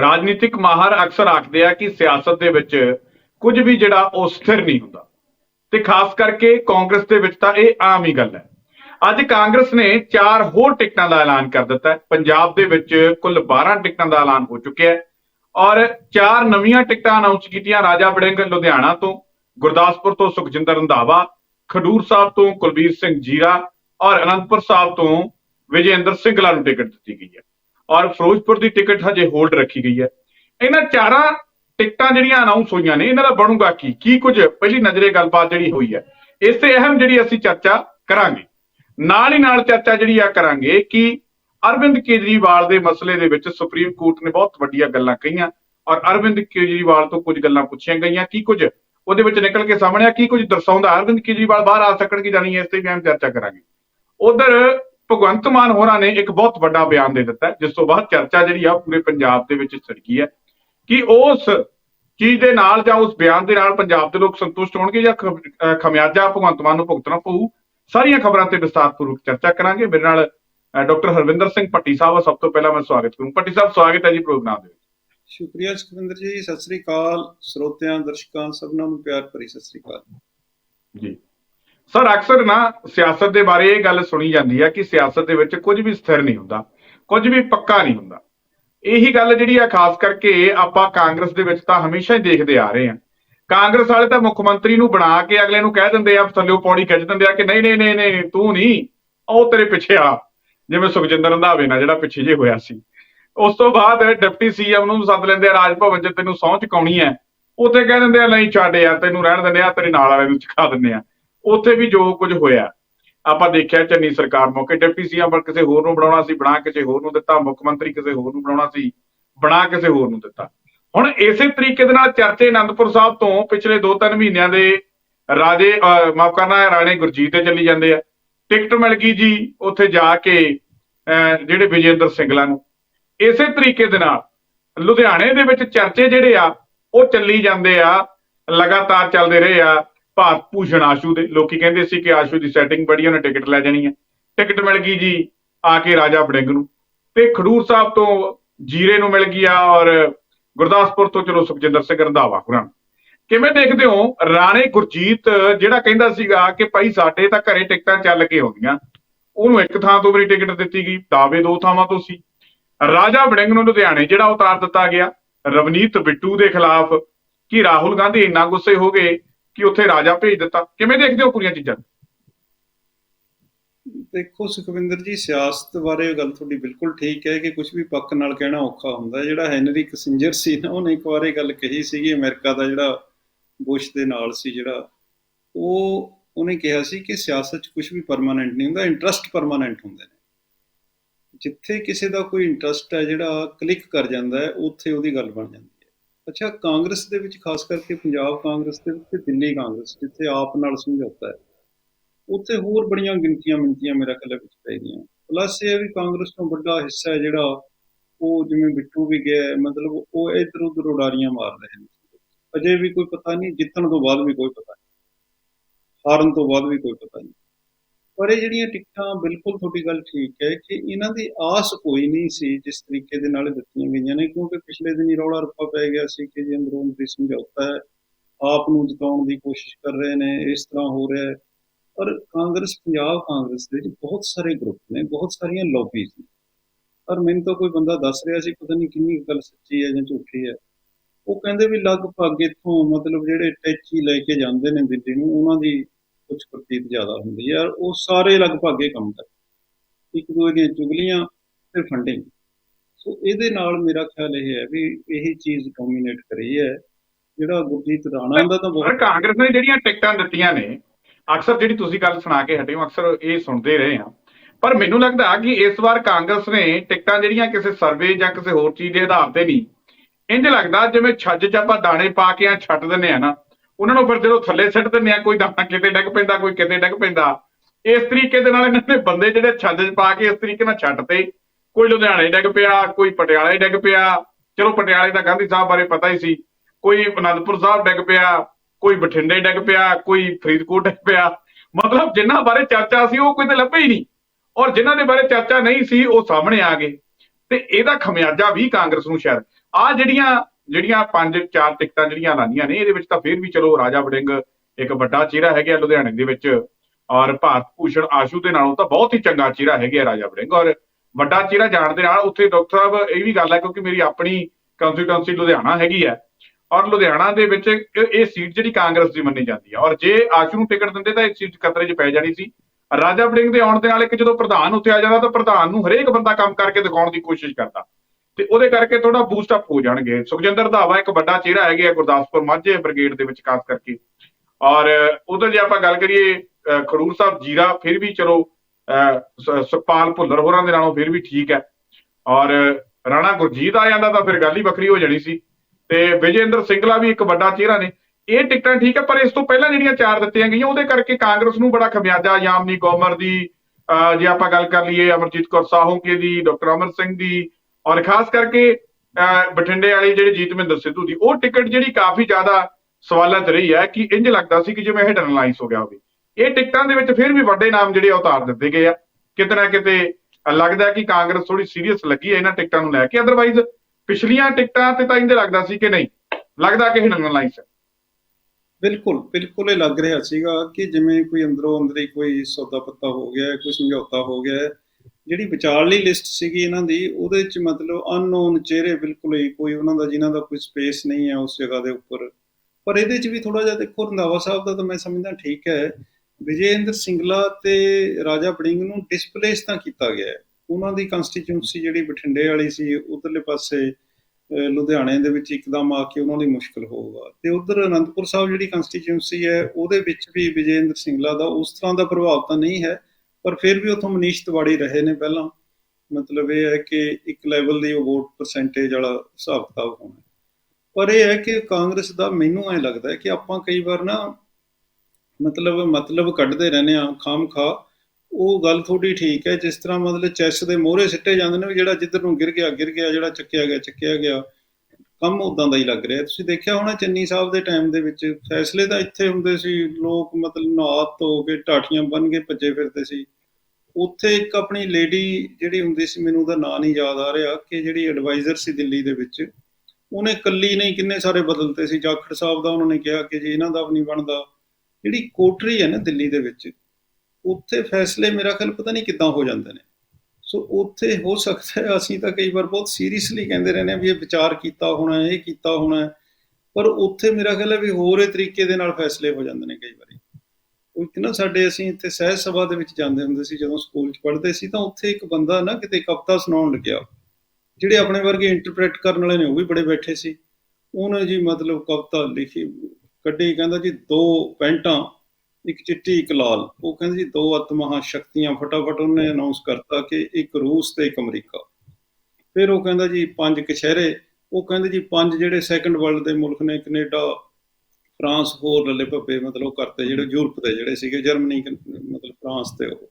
ਰਾਜਨੀਤਿਕ ਮਾਹਰ ਅਕਸਰ ਆਖਦੇ ਆ ਕਿ ਸਿਆਸਤ ਦੇ ਵਿੱਚ ਕੁਝ ਵੀ ਜਿਹੜਾ ਉਹ ਸਥਿਰ ਨਹੀਂ ਹੁੰਦਾ। ਤੇ ਖਾਸ ਕਰਕੇ ਕਾਂਗਰਸ ਦੇ ਵਿੱਚ ਤਾਂ ਇਹ ਆਮ ਹੀ ਗੱਲ ਹੈ। ਅੱਜ ਕਾਂਗਰਸ ਨੇ ਚਾਰ ਹੋਰ ਟਿਕਟਾਂ ਦਾ ਐਲਾਨ ਕਰ ਦਿੱਤਾ ਹੈ। ਪੰਜਾਬ ਦੇ ਵਿੱਚ ਕੁੱਲ 12 ਟਿਕਟਾਂ ਦਾ ਐਲਾਨ ਹੋ ਚੁੱਕਿਆ ਹੈ ਔਰ ਚਾਰ ਨਵੀਆਂ ਟਿਕਟਾਂ ਅਨਾਉਂਸ ਕੀਤੀਆਂ ਰਾਜਾ ਬੜਿੰਗ ਲੁਧਿਆਣਾ ਤੋਂ, ਗੁਰਦਾਸਪੁਰ ਤੋਂ ਸੁਖਜਿੰਦਰ ਰੰਧਾਵਾ, ਖਡੂਰ ਸਾਹਿਬ ਤੋਂ ਕੁਲਬੀਰ ਸਿੰਘ ਜੀਰਾ ਔਰ ਅਨੰਦਪੁਰ ਸਾਹਿਬ ਤੋਂ ਵਿਜੇਂਦਰ ਸਿੰਘਲਾ ਨੂੰ ਟਿਕਟ ਦਿੱਤੀ ਗਈ ਹੈ। ਔਰ ਫਿਰੋਜ਼ਪੁਰ ਦੀ ਟਿਕਟ ਹਜੇ ਹੋਲਡ ਰੱਖੀ ਗਈ ਹੈ। ਇਹਨਾਂ ਚਾਰਾਂ ਟਿਕਟਾਂ ਜਿਹੜੀਆਂ ਅਨਾਉਂਸ ਹੋਈਆਂ ਨੇ, ਇਹਨਾਂ ਦਾ ਬਣੂਗਾ ਕੀ? ਕੀ ਕੁਝ ਪਹਿਲੀ ਨਜ਼ਰੇ ਗੱਲਬਾਤ ਜਿਹੜੀ ਹੋਈ ਹੈ। ਇਸ ਤੇ ਅਹਿਮ ਜਿਹੜੀ ਅਸੀਂ ਚਰਚਾ ਕਰਾਂਗੇ। ਨਾਲ ਹੀ ਨਾਲ ਚਰਚਾ ਜਿਹੜੀ ਆ ਕਰਾਂਗੇ ਕਿ ਅਰਵਿੰਦ ਕੇਜਰੀਵਾਲ ਦੇ ਮਸਲੇ ਦੇ ਵਿੱਚ ਸੁਪਰੀਮ ਕੋਰਟ ਨੇ ਬਹੁਤ ਵੱਡੀਆਂ ਗੱਲਾਂ ਕਹੀਆਂ ਔਰ ਅਰਵਿੰਦ ਕੇਜਰੀਵਾਲ ਤੋਂ ਕੁਝ ਗੱਲਾਂ ਪੁੱਛੀਆਂ ਗਈਆਂ। ਕੀ ਕੁਝ? ਉਹਦੇ ਵਿੱਚ ਨਿਕਲ ਕੇ ਸਾਹਮਣੇ ਆ, ਕੀ ਕੁਝ ਦਰਸਾਉਂਦਾ? ਅਰਵਿੰਦ ਕੇਜਰੀਵਾਲ ਬਾਹਰ ਆ ਸਕਣਗੇ ਕੀ ਜਾਣੀ ਇਸ ਤੇ ਵੀ ਅਹਿਮ ਚਰਚਾ ਕਰਾਂਗੇ। ਉਧਰ ਭਗਵੰਤ ਮਾਨ ਹੋਰਾਂ ਨੇ ਇੱਕ ਬਹੁਤ ਵੱਡਾ ਬਿਆਨ ਦੇ ਦਿੱਤਾ ਜਿਸ ਤੋਂ ਬਾਅਦ ਚਰਚਾ ਜਿਹੜੀ ਆ ਪੂਰੇ ਪੰਜਾਬ ਦੇ ਵਿੱਚ ਛਿੜਕੀ ਹੈ। ਕਿ ਉਸ ਚੀਜ਼ ਦੇ ਨਾਲ ਜਾਂ ਉਸ ਬਿਆਨ ਦੇ ਨਾਲ ਪੰਜਾਬ ਦੇ ਲੋਕ ਸੰਤੁਸ਼ਟ ਹੋਣਗੇ ਜਾਂ ਖਮਿਆਜਾ ਭਗਵੰਤ ਮਾਨ ਨੂੰ ਭੁਗਤਣਾ ਪਊ ਸਾਰੀਆਂ ਖਬਰਾਂ ਤੇ ਵਿਸਤਾਰਪੂਰਵਕ ਚਰਚਾ ਕਰਾਂਗੇ। ਮੇਰੇ ਨਾਲ ਡਾਕਟਰ ਹਰਵਿੰਦਰ ਸਿੰਘ ਭੱਟੀ ਸਾਹਿਬ ਆ, ਸਭ ਤੋਂ ਪਹਿਲਾਂ ਮੈਂ ਸਵਾਗਤ ਕਰੂੰ। ਭੱਟੀ ਸਾਹਿਬ ਸਵਾਗਤ ਹੈ ਜੀ ਪ੍ਰੋਗਰਾਮ ਦੇ ਵਿੱਚ। ਸ਼ੁਕਰੀਆ ਸੁਖਵਿੰਦਰ ਜੀ ਸਤਿ ਸ੍ਰੀ ਅਕਾਲ। ਸਰੋਤਿਆਂ ਦਰਸ਼ਕਾਂ ਸਭਨਾਂ ਨੂੰ ਪਿਆਰ ਭਰੀ ਸਤਿ ਸ੍ਰੀ ਅਕਾਲ। ਜੀ। ਸਰ, ਅਕਸਰ ਨਾ ਸਿਆਸਤ ਦੇ ਬਾਰੇ ਇਹ ਗੱਲ ਸੁਣੀ ਜਾਂਦੀ ਹੈ ਕਿ ਸਿਆਸਤ ਦੇ ਵਿੱਚ ਕੁਝ ਵੀ ਸਥਿਰ ਨਹੀਂ ਹੁੰਦਾ, ਕੁਝ ਵੀ ਪੱਕਾ ਨਹੀਂ ਹੁੰਦਾ। ਇਹੀ ਗੱਲ ਜਿਹੜੀ ਆ, ਖਾਸ ਕਰਕੇ ਆਪਾਂ ਕਾਂਗਰਸ ਦੇ ਵਿੱਚ ਤਾਂ ਹਮੇਸ਼ਾ ਹੀ ਦੇਖਦੇ ਆ ਰਹੇ ਹਾਂ ਕਾਂਗਰਸ ਵਾਲੇ ਤਾਂ ਮੁੱਖ ਮੰਤਰੀ ਨੂੰ ਬਣਾ ਕੇ ਅਗਲੇ ਨੂੰ ਕਹਿ ਦਿੰਦੇ ਆ ਥੱਲੇੋਂ ਪੌੜੀ ਖਿੱਚ ਦਿੰਦੇ ਆ ਕਿ ਨਹੀਂ ਨਹੀਂ ਨਹੀਂ ਨਹੀਂ, ਤੂੰ ਨਹੀਂ, ਉਹ ਤੇਰੇ ਪਿੱਛੇ ਆ। ਜਿਵੇਂ ਸੁਖਜਿੰਦਰ ਰੰਧਾਵੇ ਨਾਲ ਜਿਹੜਾ ਪਿੱਛੇ ਜੇ ਹੋਇਆ ਸੀ। ਉਸ ਤੋਂ ਬਾਅਦ ਡਿਪਟੀ ਸੀਐਮ ਨੂੰ ਸੱਦ ਲੈਂਦੇ ਆ ਰਾਜ ਭਵਨ 'ਚ ਤੈਨੂੰ ਸਹੁੰ ਚੁਕਾਉਣੀ ਹੈ। ਉੱਥੇ ਕਹਿ ਦਿੰਦੇ ਆ, ਨਹੀਂ ਛੱਡ ਯਾਰ, ਤੈਨੂੰ ਰਹਿਣ ਦਿੰਦੇ ਆ, ਤੇਰੇ ਨਾਲ ਵਾਲੇ ਨੂੰ ਚੁਕਾ ਦਿੰਦੇ ਆ। ਉੱਥੇ ਵੀ ਜੋ ਕੁਝ ਹੋਇਆ। ਆਪਾਂ ਦੇਖਿਆ ਚੰਨੀ ਸਰਕਾਰ ਮੌਕੇ ਡਿਪਟੀ ਸੀਐਮ ਪਰ ਕਿਸੇ ਹੋਰ ਨੂੰ ਬਣਾਉਣਾ ਸੀ ਬਣਾ ਕਿਸੇ ਹੋਰ ਨੂੰ ਦਿੱਤਾ ਮੁੱਖ ਮੰਤਰੀ ਕਿਸੇ ਹੋਰ ਨੂੰ ਬਣਾਉਣਾ ਸੀ ਬਣਾ ਕਿਸੇ ਹੋਰ ਨੂੰ ਦਿੱਤਾ। ਹੁਣ ਇਸੇ ਤਰੀਕੇ ਦੇ ਨਾਲ ਚਰਚੇ ਅਨੰਦਪੁਰ ਸਾਹਿਬ ਤੋਂ ਪਿਛਲੇ 2-3 ਮਹੀਨਿਆਂ ਦੇ ਰਾਜੇ ਮਾਫ਼ ਕਰਨਾ ਰਾਣੇ ਗੁਰਜੀਤ ਤੇ ਚੱਲੀ ਜਾਂਦੇ ਆ। ਟਿਕਟ ਮਿਲ ਗਈ ਜੀ ਉੱਥੇ ਜਾ ਕੇ ਅਹ, ਜਿਹੜੇ ਵਿਜੇਂਦਰ ਸਿੰਘਲਾ ਨੂੰ। ਇਸੇ ਤਰੀਕੇ ਦੇ ਨਾਲ ਲੁਧਿਆਣੇ ਦੇ ਵਿੱਚ ਚਰਚੇ ਜਿਹੜੇ ਆ ਉਹ ਚੱਲੀ ਜਾਂਦੇ ਆ ਲਗਾਤਾਰ ਚੱਲਦੇ ਰਹੇ ਆ। ਭਾਰਤ ਭੂਸ਼ਣ ਆਸ਼ੂ ਦੇ, ਲੋਕੀ ਕਹਿੰਦੇ ਸੀ ਕਿ ਆਸ਼ੂ ਦੀ ਸੈਟਿੰਗ ਬੜੀ ਉਹਨੇ ਟਿਕਟ ਲੈ ਜਾਣੀ ਹੈ ਟਿਕਟ ਮਿਲ ਗਈ ਜੀ ਆ ਕੇ ਰਾਜਾ ਬੜਿੰਗ ਨੂੰ। ਤੇ ਖਡੂਰ ਸਾਹਿਬ ਤੋਂ ਜੀਰੇ ਨੂੰ ਮਿਲ ਗਈ ਆ ਔਰ ਗੁਰਦਾਸਪੁਰ ਤੋਂ ਚਲੋ ਸੁਖਜਿੰਦਰ ਸਿੰਘ ਰੰਧਾਵਾ ਹੋਰਾਂ ਨੂੰ। ਕਿਵੇਂ ਦੇਖਦੇ ਹੋ ਰਾਣੇ ਗੁਰਜੀਤ, ਜਿਹੜਾ ਕਹਿੰਦਾ ਸੀਗਾ ਕਿ ਭਾਈ ਸਾਡੇ ਤਾਂ ਘਰੇ ਟਿਕਟਾਂ ਚੱਲ ਕੇ ਆਉਂਦੀਆਂ ਉਹਨੂੰ ਇੱਕ ਥਾਂ ਤੋਂ ਵੀ ਟਿਕਟ ਦਿੱਤੀ ਗਈ, ਦਾਅਵੇ ਦੋ ਥਾਵਾਂ ਤੋਂ ਸੀ। ਰਾਜਾ ਵੜਿੰਗ ਨੂੰ ਲੁਧਿਆਣੇ ਜਿਹੜਾ ਉਤਾਰ ਦਿੱਤਾ ਗਿਆ, ਰਵਨੀਤ ਬਿੱਟੂ ਦੇ ਖਿਲਾਫ, ਕਿ ਰਾਹੁਲ ਗਾਂਧੀ ਇੰਨਾ ਗੁੱਸੇ ਹੋ ਗਏ ਕਿ ਉੱਥੇ ਰਾਜਾ ਭੇਜ ਦਿੱਤਾ? ਕਿਵੇਂ ਦੇਖਦੇ ਹੋ ਪੂਰੀਆਂ ਚੀਜ਼ਾਂ? ਦੇਖੋ ਸੁਖਵਿੰਦਰ ਜੀ, ਸਿਆਸਤ ਬਾਰੇ ਗੱਲ ਤੁਹਾਡੀ ਬਿਲਕੁਲ ਠੀਕ ਹੈ ਕਿ ਕੁਝ ਵੀ ਪੱਕ ਨਾਲ ਕਹਿਣਾ ਔਖਾ ਹੁੰਦਾ। ਜਿਹੜਾ ਹੈਨਰੀ ਕਿਸਿੰਜਰ ਸੀ ਨਾ, ਉਹਨੇ ਇੱਕ ਵਾਰ ਇਹ ਗੱਲ ਕਹੀ ਸੀਗੀ, ਅਮਰੀਕਾ ਦਾ ਜਿਹੜਾ ਬੁਸ਼ ਦੇ ਨਾਲ ਸੀ ਜਿਹੜਾ, ਉਹ ਉਹਨੇ ਕਿਹਾ ਸੀ ਕਿ ਸਿਆਸਤ 'ਚ ਕੁਝ ਵੀ ਪਰਮਾਨੈਂਟ ਨਹੀਂ ਹੁੰਦਾ ਇੰਟਰਸਟ ਪਰਮਾਨੈਂਟ ਹੁੰਦੇ ਨੇ। ਜਿੱਥੇ ਕਿਸੇ ਦਾ ਕੋਈ ਇੰਟਰਸਟ ਹੈ ਜਿਹੜਾ ਕਲਿੱਕ ਕਰ ਜਾਂਦਾ ਹੈ, ਉੱਥੇ ਉਹਦੀ ਗੱਲ ਬਣ ਜਾਂਦੀ ਅੱਛਾ, ਕਾਂਗਰਸ ਦੇ ਵਿੱਚ, ਖਾਸ ਕਰਕੇ ਪੰਜਾਬ ਕਾਂਗਰਸ ਦੇ ਵਿੱਚ ਤੇ ਦਿੱਲੀ ਕਾਂਗਰਸ, ਜਿੱਥੇ ਆਪ ਨਾਲ ਸਮਝੌਤਾ ਹੈ, ਉੱਥੇ ਹੋਰ ਬੜੀਆਂ ਗਿਣਤੀਆਂ ਮਿੰਤੀਆਂ ਮੇਰਾ ਖਿਆਲ ਵਿੱਚ ਪੈ ਗਈਆਂ। ਪਲੱਸ ਇਹ ਹੈ ਵੀ ਕਾਂਗਰਸ ਤੋਂ ਵੱਡਾ ਹਿੱਸਾ ਹੈ ਜਿਹੜਾ ਉਹ ਜਿਵੇਂ ਬਿੱਟੂ ਵੀ ਗਿਆ ਮਤਲਬ ਉਹ ਇਧਰ ਉਧਰ ਉਡਾਰੀਆਂ ਮਾਰ ਰਹੇ ਨੇ। ਅਜੇ ਵੀ ਕੋਈ ਪਤਾ ਨਹੀਂ, ਜਿੱਤਣ ਤੋਂ ਬਾਅਦ ਵੀ ਕੋਈ ਪਤਾ ਨਹੀਂ। ਹਾਰਨ ਤੋਂ ਬਾਅਦ ਵੀ ਕੋਈ ਪਤਾ ਨਹੀਂ। ਪਰ ਇਹ ਜਿਹੜੀਆਂ ਟਿਕਟਾਂ, ਬਿਲਕੁਲ ਤੁਹਾਡੀ ਗੱਲ ਠੀਕ ਹੈ ਕਿ ਇਹਨਾਂ ਦੀ ਆਸ ਕੋਈ ਨਹੀਂ ਸੀ ਜਿਸ ਤਰੀਕੇ ਦੇ ਨਾਲ ਇਹ ਦਿੱਤੀਆਂ ਗਈਆਂ ਨੇ, ਕਿਉਂਕਿ ਪਿਛਲੇ ਦਿਨੀ ਰੌਲਾ ਰੱਪਾ ਪੈ ਗਿਆ ਸੀ ਕਿ ਜੇ ਅੰਦਰੋਂ ਅੰਦਰੀ ਸਮਝੌਤਾ ਹੈ, ਆਪ ਨੂੰ ਜਿਤਾਉਣ ਦੀ ਕੋਸ਼ਿਸ਼ ਕਰ ਰਹੇ ਨੇ, ਇਸ ਤਰ੍ਹਾਂ ਹੋ ਰਿਹਾ ਹੈ। ਪਰ ਕਾਂਗਰਸ, ਪੰਜਾਬ ਕਾਂਗਰਸ ਦੇ ਵਿੱਚ ਬਹੁਤ ਸਾਰੇ ਗਰੁੱਪ ਨੇ, ਬਹੁਤ ਸਾਰੀਆਂ ਲੌਬੀਜ਼ ਨੇ। ਪਰ ਮੈਨੂੰ ਤਾਂ ਕੋਈ ਬੰਦਾ ਦੱਸ ਰਿਹਾ ਸੀ, ਪਤਾ ਨਹੀਂ ਕਿੰਨੀ ਕੁ ਗੱਲ ਸੱਚੀ ਹੈ ਜਾਂ ਝੂਠੀ ਹੈ। ਉਹ ਕਹਿੰਦੇ ਵੀ ਲਗਭਗ ਇੱਥੋਂ ਮਤਲਬ ਜਿਹੜੇ ਟੈਚੀ ਲੈ ਕੇ ਜਾਂਦੇ ਨੇ ਦਿੱਲੀ ਨੂੰ, ਉਹਨਾਂ ਦੀ ਕੁਝ ਪ੍ਰਤੀਤ ਜ਼ਿਆਦਾ ਹੁੰਦੀ ਹੈ ਉਹ ਸਾਰੇ ਲਗਭਗ ਇਹ ਕੰਮ ਕਰਦੇ ਇੱਕ ਦੂਜੇ ਦੀਆਂ ਚੁਗਲੀਆਂ ਤੇ ਫੰਡਿੰਗ। ਸੋ ਇਹਦੇ ਨਾਲ ਮੇਰਾ ਖਿਆਲ ਇਹ ਹੈ ਵੀ ਇਹ ਚੀਜ਼ ਡੋਮੀਨੇਟ ਕਰੀ ਹੈ। ਜਿਹੜਾ ਗੁਰਜੀਤ ਰਾਣਾ ਦਾ ਤਾਂ ਬਹੁਤ ਕਾਂਗਰਸ ਨੇ ਜਿਹੜੀਆਂ ਟਿਕਟਾਂ ਦਿੱਤੀਆਂ ਨੇ, ਅਕਸਰ ਜਿਹੜੀ ਤੁਸੀਂ ਗੱਲ ਸੁਣਾ ਕੇ ਹਟੇ ਹੋ, ਅਕਸਰ ਇਹ ਸੁਣਦੇ ਰਹੇ ਆ ਪਰ ਮੈਨੂੰ ਲੱਗਦਾ ਕਿ ਇਸ ਵਾਰ ਕਾਂਗਰਸ ਨੇ ਟਿਕਟਾਂ ਜਿਹੜੀਆਂ ਕਿਸੇ ਸਰਵੇ ਜਾਂ ਕਿਸੇ ਹੋਰ ਚੀਜ਼ ਦੇ ਆਧਾਰ ਤੇ ਨਹੀਂ ਇੰਜ ਲੱਗਦਾ ਜਿਵੇਂ ਛੱਜ 'ਚ ਆਪਾਂ ਦਾਣੇ ਪਾ ਕੇ ਆ ਛੱਡ ਦਿੰਦੇ ਆ ਨਾ। ਉਹਨਾਂ ਨੂੰ ਫਿਰ ਜਦੋਂ ਥੱਲੇ ਸਿੱਟ ਦਿੰਦੇ ਆ, ਕੋਈ ਦਾਣਾ ਕਿਤੇ ਡਿੱਗ ਪੈਂਦਾ, ਕੋਈ ਕਿਤੇ ਡਿੱਗ ਪੈਂਦਾ। ਇਸ ਤਰੀਕੇ ਦੇ ਨਾਲ ਇਹਨਾਂ ਨੇ ਬੰਦੇ ਜਿਹੜੇ ਛੱਜ 'ਚ ਪਾ ਕੇ ਇਸ ਤਰੀਕੇ ਨਾਲ ਛੱਡ ਤੇ ਕੋਈ ਲੁਧਿਆਣੇ ਡਿੱਗ ਪਿਆ, ਕੋਈ ਪਟਿਆਲੇ ਡਿੱਗ ਪਿਆ। ਚਲੋ ਪਟਿਆਲੇ ਦਾ ਗਾਂਧੀ ਸਾਹਿਬ ਬਾਰੇ ਪਤਾ ਹੀ ਸੀ। ਕੋਈ ਅਨੰਦਪੁਰ ਸਾਹਿਬ ਡਿੱਗ ਪਿਆ, ਕੋਈ ਬਠਿੰਡੇ ਡਿੱਗ ਪਿਆ, ਕੋਈ ਫਰੀਦਕੋਟ ਡਿੱਗ ਪਿਆ। ਮਤਲਬ ਜਿਨ੍ਹਾਂ ਬਾਰੇ ਚਰਚਾ ਸੀ, ਉਹ ਕੋਈ ਤੇ ਲੱਭੇ ਹੀ ਨਹੀਂ। ਔਰ ਜਿਨ੍ਹਾਂ ਦੇ ਬਾਰੇ ਚਰਚਾ ਨਹੀਂ ਸੀ, ਉਹ ਸਾਹਮਣੇ ਆ ਗਏ। ਤੇ ਇਹਦਾ ਖਮਿਆਜਾ ਵੀ ਕਾਂਗਰਸ ਨੂੰ ਸ਼ਾਇਦ। ਆ ਜਿਹੜੀਆਂ ਜਿਹੜੀਆਂ ਪੰਜ, ਚਾਰ ਟਿਕਟਾਂ ਜਿਹੜੀਆਂ ਲਾਨੀਆਂ ਨੇ, ਇਹਦੇ ਵਿੱਚ ਤਾਂ ਫੇਰ ਵੀ ਚਲੋ ਰਾਜਾ ਵੜਿੰਗ ਇੱਕ ਵੱਡਾ ਚਿਹਰਾ ਹੈਗਾ ਲੁਧਿਆਣੇ ਦੇ ਵਿੱਚ ਔਰ ਭਾਰਤ ਭੂਸ਼ਣ ਆਸ਼ੂ ਦੇ ਨਾਲੋਂ ਤਾਂ ਬਹੁਤ ਹੀ ਚੰਗਾ ਚਿਹਰਾ ਹੈਗਾ ਰਾਜਾ ਵੜਿੰਗ ਔਰ ਵੱਡਾ ਚਿਹਰਾ ਜਾਣ ਦੇ ਨਾਲ ਉੱਥੇ ਡਾਕਟਰ ਸਾਹਿਬ ਇਹ ਵੀ ਗੱਲ ਹੈ ਕਿਉਂਕਿ ਮੇਰੀ ਆਪਣੀ ਕੰਸਟੀਟੂਐਂਸੀ ਲੁਧਿਆਣਾ ਹੈਗੀ ਹੈ ਔਰ ਲੁਧਿਆਣਾ ਦੇ ਵਿੱਚ ਇਹ ਇਹ ਸੀਟ ਜਿਹੜੀ ਕਾਂਗਰਸ ਦੀ ਮੰਨੀ ਜਾਂਦੀ ਹੈ ਔਰ ਜੇ ਆਸ਼ੂ ਨੂੰ ਟਿਕਟ ਦਿੰਦੇ ਤਾਂ ਇਹ ਸੀਟ ਖਤਰੇ 'ਚ ਪੈ ਜਾਣੀ ਸੀ। ਰਾਜਾ ਵੜਿੰਗ ਦੇ ਆਉਣ ਦੇ ਨਾਲ ਇੱਕ ਜਦੋਂ ਪ੍ਰਧਾਨ ਉੱਥੇ ਆ ਜਾਂਦਾ ਤਾਂ ਪ੍ਰਧਾਨ ਨੂੰ ਹਰੇਕ ਬੰਦਾ ਕੰਮ ਕਰਕੇ ਦਿਖਾਉਣ ਦੀ ਕੋਸ਼ਿਸ਼ ਕਰਦਾ। ਤੇ ਉਹਦੇ ਕਰਕੇ ਥੋੜਾ ਬੂਸਟ ਅਪ ਹੋ ਜਾਣਗੇ। ਸੁਖਜਿੰਦਰ ਧਾਵਾ ਇੱਕ ਵੱਡਾ ਚਿਹਰਾ ਹੈਗਾ ਗੁਰਦਾਸਪੁਰ ਮਾਝੇ ਬ੍ਰਿਗੇਡ ਦੇ ਵਿੱਚ, ਖਾਸ ਕਰਕੇ। ਔਰ ਉਧਰ ਜੇ ਆਪਾਂ ਗੱਲ ਕਰੀਏ, ਅਹ ਖਡੂਰ ਸਾਹਿਬ ਜੀਰਾ, ਫਿਰ ਵੀ ਚਲੋ, ਅਹ ਸੁਖਪਾਲ ਭੁੱਲਰ ਹੋਰਾਂ ਦੇ ਨਾਲੋਂ ਫਿਰ ਵੀ ਠੀਕ ਹੈ। ਔਰ ਰਾਣਾ ਗੁਰਜੀਤ ਆ ਜਾਂਦਾ ਤਾਂ ਫਿਰ ਗੱਲ ਹੀ ਵੱਖਰੀ ਹੋ ਜਾਣੀ ਸੀ। ਤੇ ਵਿਜੇਂਦਰ ਸਿੰਗਲਾ ਵੀ ਇੱਕ ਵੱਡਾ ਚਿਹਰਾ ਨੇ। ਇਹ ਟਿਕਟਾਂ ਠੀਕ ਹੈ, ਪਰ ਇਸ ਤੋਂ ਪਹਿਲਾਂ ਜਿਹੜੀਆਂ ਚਾਰ ਦਿੱਤੀਆਂ ਗਈਆਂ, ਉਹਦੇ ਕਰਕੇ ਕਾਂਗਰਸ ਨੂੰ ਬੜਾ ਖਮਿਆਜਾ, ਯਾਮਨੀ ਗੋਮਰ ਦੀ, ਅਹ ਜੇ ਆਪਾਂ ਗੱਲ ਕਰ ਲਈਏ ਅਮਰਜੀਤ ਕੌਰ ਸਾਹੂਕੇ ਦੀ, ਡਾਕਟਰ ਅਮਰ ਸਿੰਘ ਦੀ ਔਰ ਖਾਸ ਕਰਕੇ ਬਠਿੰਡੇ ਵਾਲੀ ਜਿਹੜੀ ਜੀਤਮਿੰਦਰ ਸਿੱਧੂ ਦੀ, ਉਹ ਟਿਕਟ ਜਿਹੜੀ ਕਾਫੀ ਜ਼ਿਆਦਾ ਸਵਾਲਾਂ 'ਚ ਰਹੀ ਹੈ ਕਿ ਇੰਜ ਲੱਗਦਾ ਸੀ ਕਿ ਜਿਵੇਂ ਇਹ ਡਰਨਲਾਈਜ਼ ਹੋ ਗਿਆ ਹੋਵੇ। ਇਹ ਟਿਕਟਾਂ ਦੇ ਵਿੱਚ ਫਿਰ ਵੀ ਵੱਡੇ ਨਾਮ ਜਿਹੜੇ ਉਤਾਰ ਦਿੱਤੇ ਗਏ ਆ। ਕਿਤੇ ਨਾ ਕਿਤੇ ਲੱਗਦਾ ਕਿ ਕਾਂਗਰਸ ਥੋੜੀ ਸੀਰੀਅਸ ਲੱਗੀ ਹੈ ਇਹਨਾਂ ਟਿਕਟਾਂ ਨੂੰ ਲੈ ਕੇ। ਅਦਰਵਾਈਜ਼ ਪਿਛਲੀਆਂ ਟਿਕਟਾਂ ਤੇ ਤਾਂ ਇੰਜ ਲੱਗਦਾ ਸੀ ਕਿ ਨਹੀਂ। ਲੱਗਦਾ ਕਿ ਇਹ ਡਰਨਲਾਈਜ਼ ਹੈ। ਬਿਲਕੁਲ ਬਿਲਕੁਲ ਇਹ ਲੱਗ ਰਿਹਾ ਸੀਗਾ ਕਿ ਜਿਵੇਂ ਕੋਈ ਅੰਦਰੋਂ ਅੰਦਰੀ ਕੋਈ ਸੌਦਾ ਪੱਤਾ ਹੋ ਗਿਆ, ਕੋਈ ਸਮਝੌਤਾ ਹੋ ਗਿਆ ਜਿਹੜੀ ਵਿਚਾਰਲੀ ਲਿਸਟ ਸੀਗੀ ਇਹਨਾਂ ਦੀ, ਉਹਦੇ ਚ ਮਤਲਬ ਅਨਨੋਨ ਚਿਹਰੇ ਬਿਲਕੁਲ ਹੀ ਕੋਈ ਉਹਨਾਂ ਦਾ, ਜਿਨ੍ਹਾਂ ਦਾ ਕੋਈ ਸਪੇਸ ਨਹੀਂ ਹੈ ਉਸ ਜਗ੍ਹਾ ਦੇ ਉੱਪਰ। ਪਰ ਇਹਦੇ ਚ ਵੀ ਥੋੜਾ ਜਿਹਾ ਦੇਖੋ, ਰੰਧਾਵਾ ਸਾਹਿਬ ਦਾ ਤਾਂ ਮੈਂ ਸਮਝਦਾ ਠੀਕ ਹੈ। ਵਿਜੇਂਦਰ ਸਿੰਗਲਾ ਤੇ ਰਾਜਾ ਬੜਿੰਗ ਨੂੰ ਡਿਸਪਲੇਸ ਤਾਂ ਕੀਤਾ ਗਿਆ ਹੈ। ਉਹਨਾਂ ਦੀ ਕੰਸਟੀਚੁਐਂਸੀ ਜਿਹੜੀ ਬਠਿੰਡੇ ਵਾਲੀ ਸੀ, ਉਧਰਲੇ ਪਾਸੇ ਲੁਧਿਆਣੇ ਦੇ ਵਿੱਚ ਇੱਕਦਮ ਆ ਕੇ ਉਹਨਾਂ ਲਈ ਮੁਸ਼ਕਲ ਹੋਊਗਾ। ਤੇ ਉਧਰ ਅਨੰਦਪੁਰ ਸਾਹਿਬ ਜਿਹੜੀ ਕੰਸਟੀਚੁਐਂਸੀ ਹੈ, ਉਹਦੇ ਵਿੱਚ ਵੀ ਵਿਜੇਂਦਰ ਸਿੰਗਲਾ ਦਾ ਉਸ ਤਰ੍ਹਾਂ ਦਾ ਪ੍ਰਭਾਵ ਤਾਂ ਨਹੀਂ ਹੈ। ਪਰ ਫਿਰ ਵੀ ਉਥੋਂ ਮਨੀਸ਼ ਤਿਵਾੜੀ ਰਹੇ ਨੇ ਪਹਿਲਾਂ। ਮਤਲਬ ਇਹ ਹੈ ਕਿ ਇੱਕ ਲੈਵਲ ਦੀ ਵੋਟ ਪਰਸੈਂਟੇਜ ਵਾਲਾ ਹਿਸਾਬ ਕਿਤਾਬ ਹੋਣਾ। ਪਰ ਇਹ ਹੈ ਕਿ ਕਾਂਗਰਸ ਦਾ ਮੈਨੂੰ ਐ ਲੱਗਦਾ ਹੈ ਕਿ ਆਪਾਂ ਕਈ ਵਾਰ ਨਾ ਮਤਲਬ ਮਤਲਬ ਕੱਢਦੇ ਰਹਿੰਦੇ ਆ ਖਾਮ ਖਾ। ਉਹ ਗੱਲ ਥੋੜੀ ਠੀਕ ਹੈ, ਜਿਸ ਤਰ੍ਹਾਂ ਮਤਲਬ ਚੈਸ ਦੇ ਮੋਹਰੇ ਸਿੱਟੇ ਜਾਂਦੇ ਨੇ ਵੀ ਜਿਹੜਾ ਜਿੱਧਰ ਨੂੰ ਗਿਰ ਗਿਆ ਗਿਰ ਗਿਆ, ਜਿਹੜਾ ਚੱਕਿਆ ਗਿਆ ਚੱਕਿਆ ਗਿਆ। ਕੰਮ ਉਦਾਂ ਦਾ ਹੀ ਲੱਗ ਰਿਹਾ। ਤੁਸੀਂ ਦੇਖਿਆ ਹੋਣਾ ਚੰਨੀ ਸਾਹਿਬ ਦੇ ਟਾਈਮ ਦੇ ਵਿੱਚ ਫੈਸਲੇ ਤਾਂ ਇੱਥੇ ਹੁੰਦੇ ਸੀ, ਲੋਕ ਮਤਲਬ ਨਹਾਤ ਧੋ ਕੇ ਟਾਠੀਆਂ ਬੰਨ ਕੇ ਭੱਜੇ ਫਿਰਦੇ ਸੀ। ਉੱਥੇ ਇੱਕ ਆਪਣੀ ਲੇਡੀ ਜਿਹੜੀ ਹੁੰਦੀ ਸੀ, ਮੈਨੂੰ ਉਹਦਾ ਨਾਂ ਨਹੀਂ ਯਾਦ ਆ ਰਿਹਾ, ਕਿ ਜਿਹੜੀ ਐਡਵਾਈਜ਼ਰ ਸੀ ਦਿੱਲੀ ਦੇ ਵਿੱਚ, ਉਹਨੇ ਕੱਲੀ ਨਹੀਂ ਕਿੰਨੇ ਸਾਰੇ ਬਦਲਤੇ ਸੀ। ਜਾਖੜ ਸਾਹਿਬ ਦਾ ਉਹਨਾਂ ਨੇ ਕਿਹਾ ਕਿ ਜੀ ਇਹਨਾਂ ਦਾ ਵੀ ਨਹੀਂ ਬਣਦਾ, ਜਿਹੜੀ ਕੋਟਰੀ ਹੈ ਨਾ ਦਿੱਲੀ ਦੇ ਵਿੱਚ, ਉੱਥੇ ਫੈਸਲੇ ਮੇਰਾ ਖਿਆਲ ਪਤਾ ਨਹੀਂ ਕਿੱਦਾਂ ਹੋ ਜਾਂਦੇ ਨੇ। ਸੋ ਉੱਥੇ ਹੋ ਸਕਦਾ ਹੈ, ਅਸੀਂ ਤਾਂ ਕਈ ਵਾਰ ਬਹੁਤ ਸੀਰੀਅਸਲੀ ਕਹਿੰਦੇ ਰਹਿੰਦੇ ਹਾਂ ਵੀ ਇਹ ਵਿਚਾਰ ਕੀਤਾ ਹੋਣਾ ਇਹ ਕੀਤਾ ਹੋਣਾ ਪਰ ਉੱਥੇ ਮੇਰਾ ਖਿਆਲ ਹੈ ਵੀ ਹੋਰ ਤਰੀਕੇ ਦੇ ਨਾਲ ਫੈਸਲੇ ਹੋ ਜਾਂਦੇ ਨੇ ਕਈ ਵਾਰੀ। ਉਹ ਇੱਕ ਨਾ ਸਾਡੇ ਅਸੀਂ ਇੱਥੇ ਸਹਿਜ ਸਭਾ ਦੇ ਵਿੱਚ ਜਾਂਦੇ ਹੁੰਦੇ ਸੀ, ਜਦੋਂ ਸਕੂਲ 'ਚ ਪੜ੍ਹਦੇ ਸੀ, ਤਾਂ ਉੱਥੇ ਇੱਕ ਬੰਦਾ ਨਾ ਕਿਤੇ ਕਵਿਤਾ ਸੁਣਾਉਣ ਲੱਗਿਆ। ਜਿਹੜੇ ਆਪਣੇ ਵਰਗੇ ਇੰਟਰਪ੍ਰੀਟ ਕਰਨ ਵਾਲੇ ਨੇ, ਉਹ ਵੀ ਬੜੇ ਬੈਠੇ ਸੀ। ਉਹਨੇ ਜੀ ਮਤਲਬ ਕਵਿਤਾ ਲਿਖੀ, ਕੱਢੀ, ਕਹਿੰਦਾ ਜੀ ਦੋ ਪੈਂਟਾਂ ਇੱਕ ਚਿੱਟੀ ਇੱਕ ਲਾਲ। ਉਹ ਕਹਿੰਦੇ ਜੀ ਦੋ ਆਤਮਾ ਸ਼ਕਤੀਆਂ ਫਟਾਫਟ ਉਹਨੇ ਅਨਾਉਂਸ ਕਰਤਾ ਕਿ ਇੱਕ ਰੂਸ ਤੇ ਇੱਕ ਅਮਰੀਕਾ। ਫਿਰ ਉਹ ਕਹਿੰਦਾ ਜੀ ਪੰਜ ਕਸ਼ਹਿਰੇ ਉਹ ਕਹਿੰਦੇ ਜੀ ਪੰਜ ਜਿਹੜੇ ਸੈਕੰਡ ਵਰਲਡ ਦੇ ਮੁਲਕ ਨੇ ਕੈਨੇਡਾ ਫਰਾਂਸ ਹੋਰ ਲੱਲੇ ਭੱਬੇ ਮਤਲਬ ਕਰਤੇ ਜਿਹੜੇ ਯੂਰਪ ਦੇ ਜਿਹੜੇ ਸੀਗੇ ਜਰਮਨੀ ਮਤਲਬ ਫਰਾਂਸ ਤੇ ਉਹ।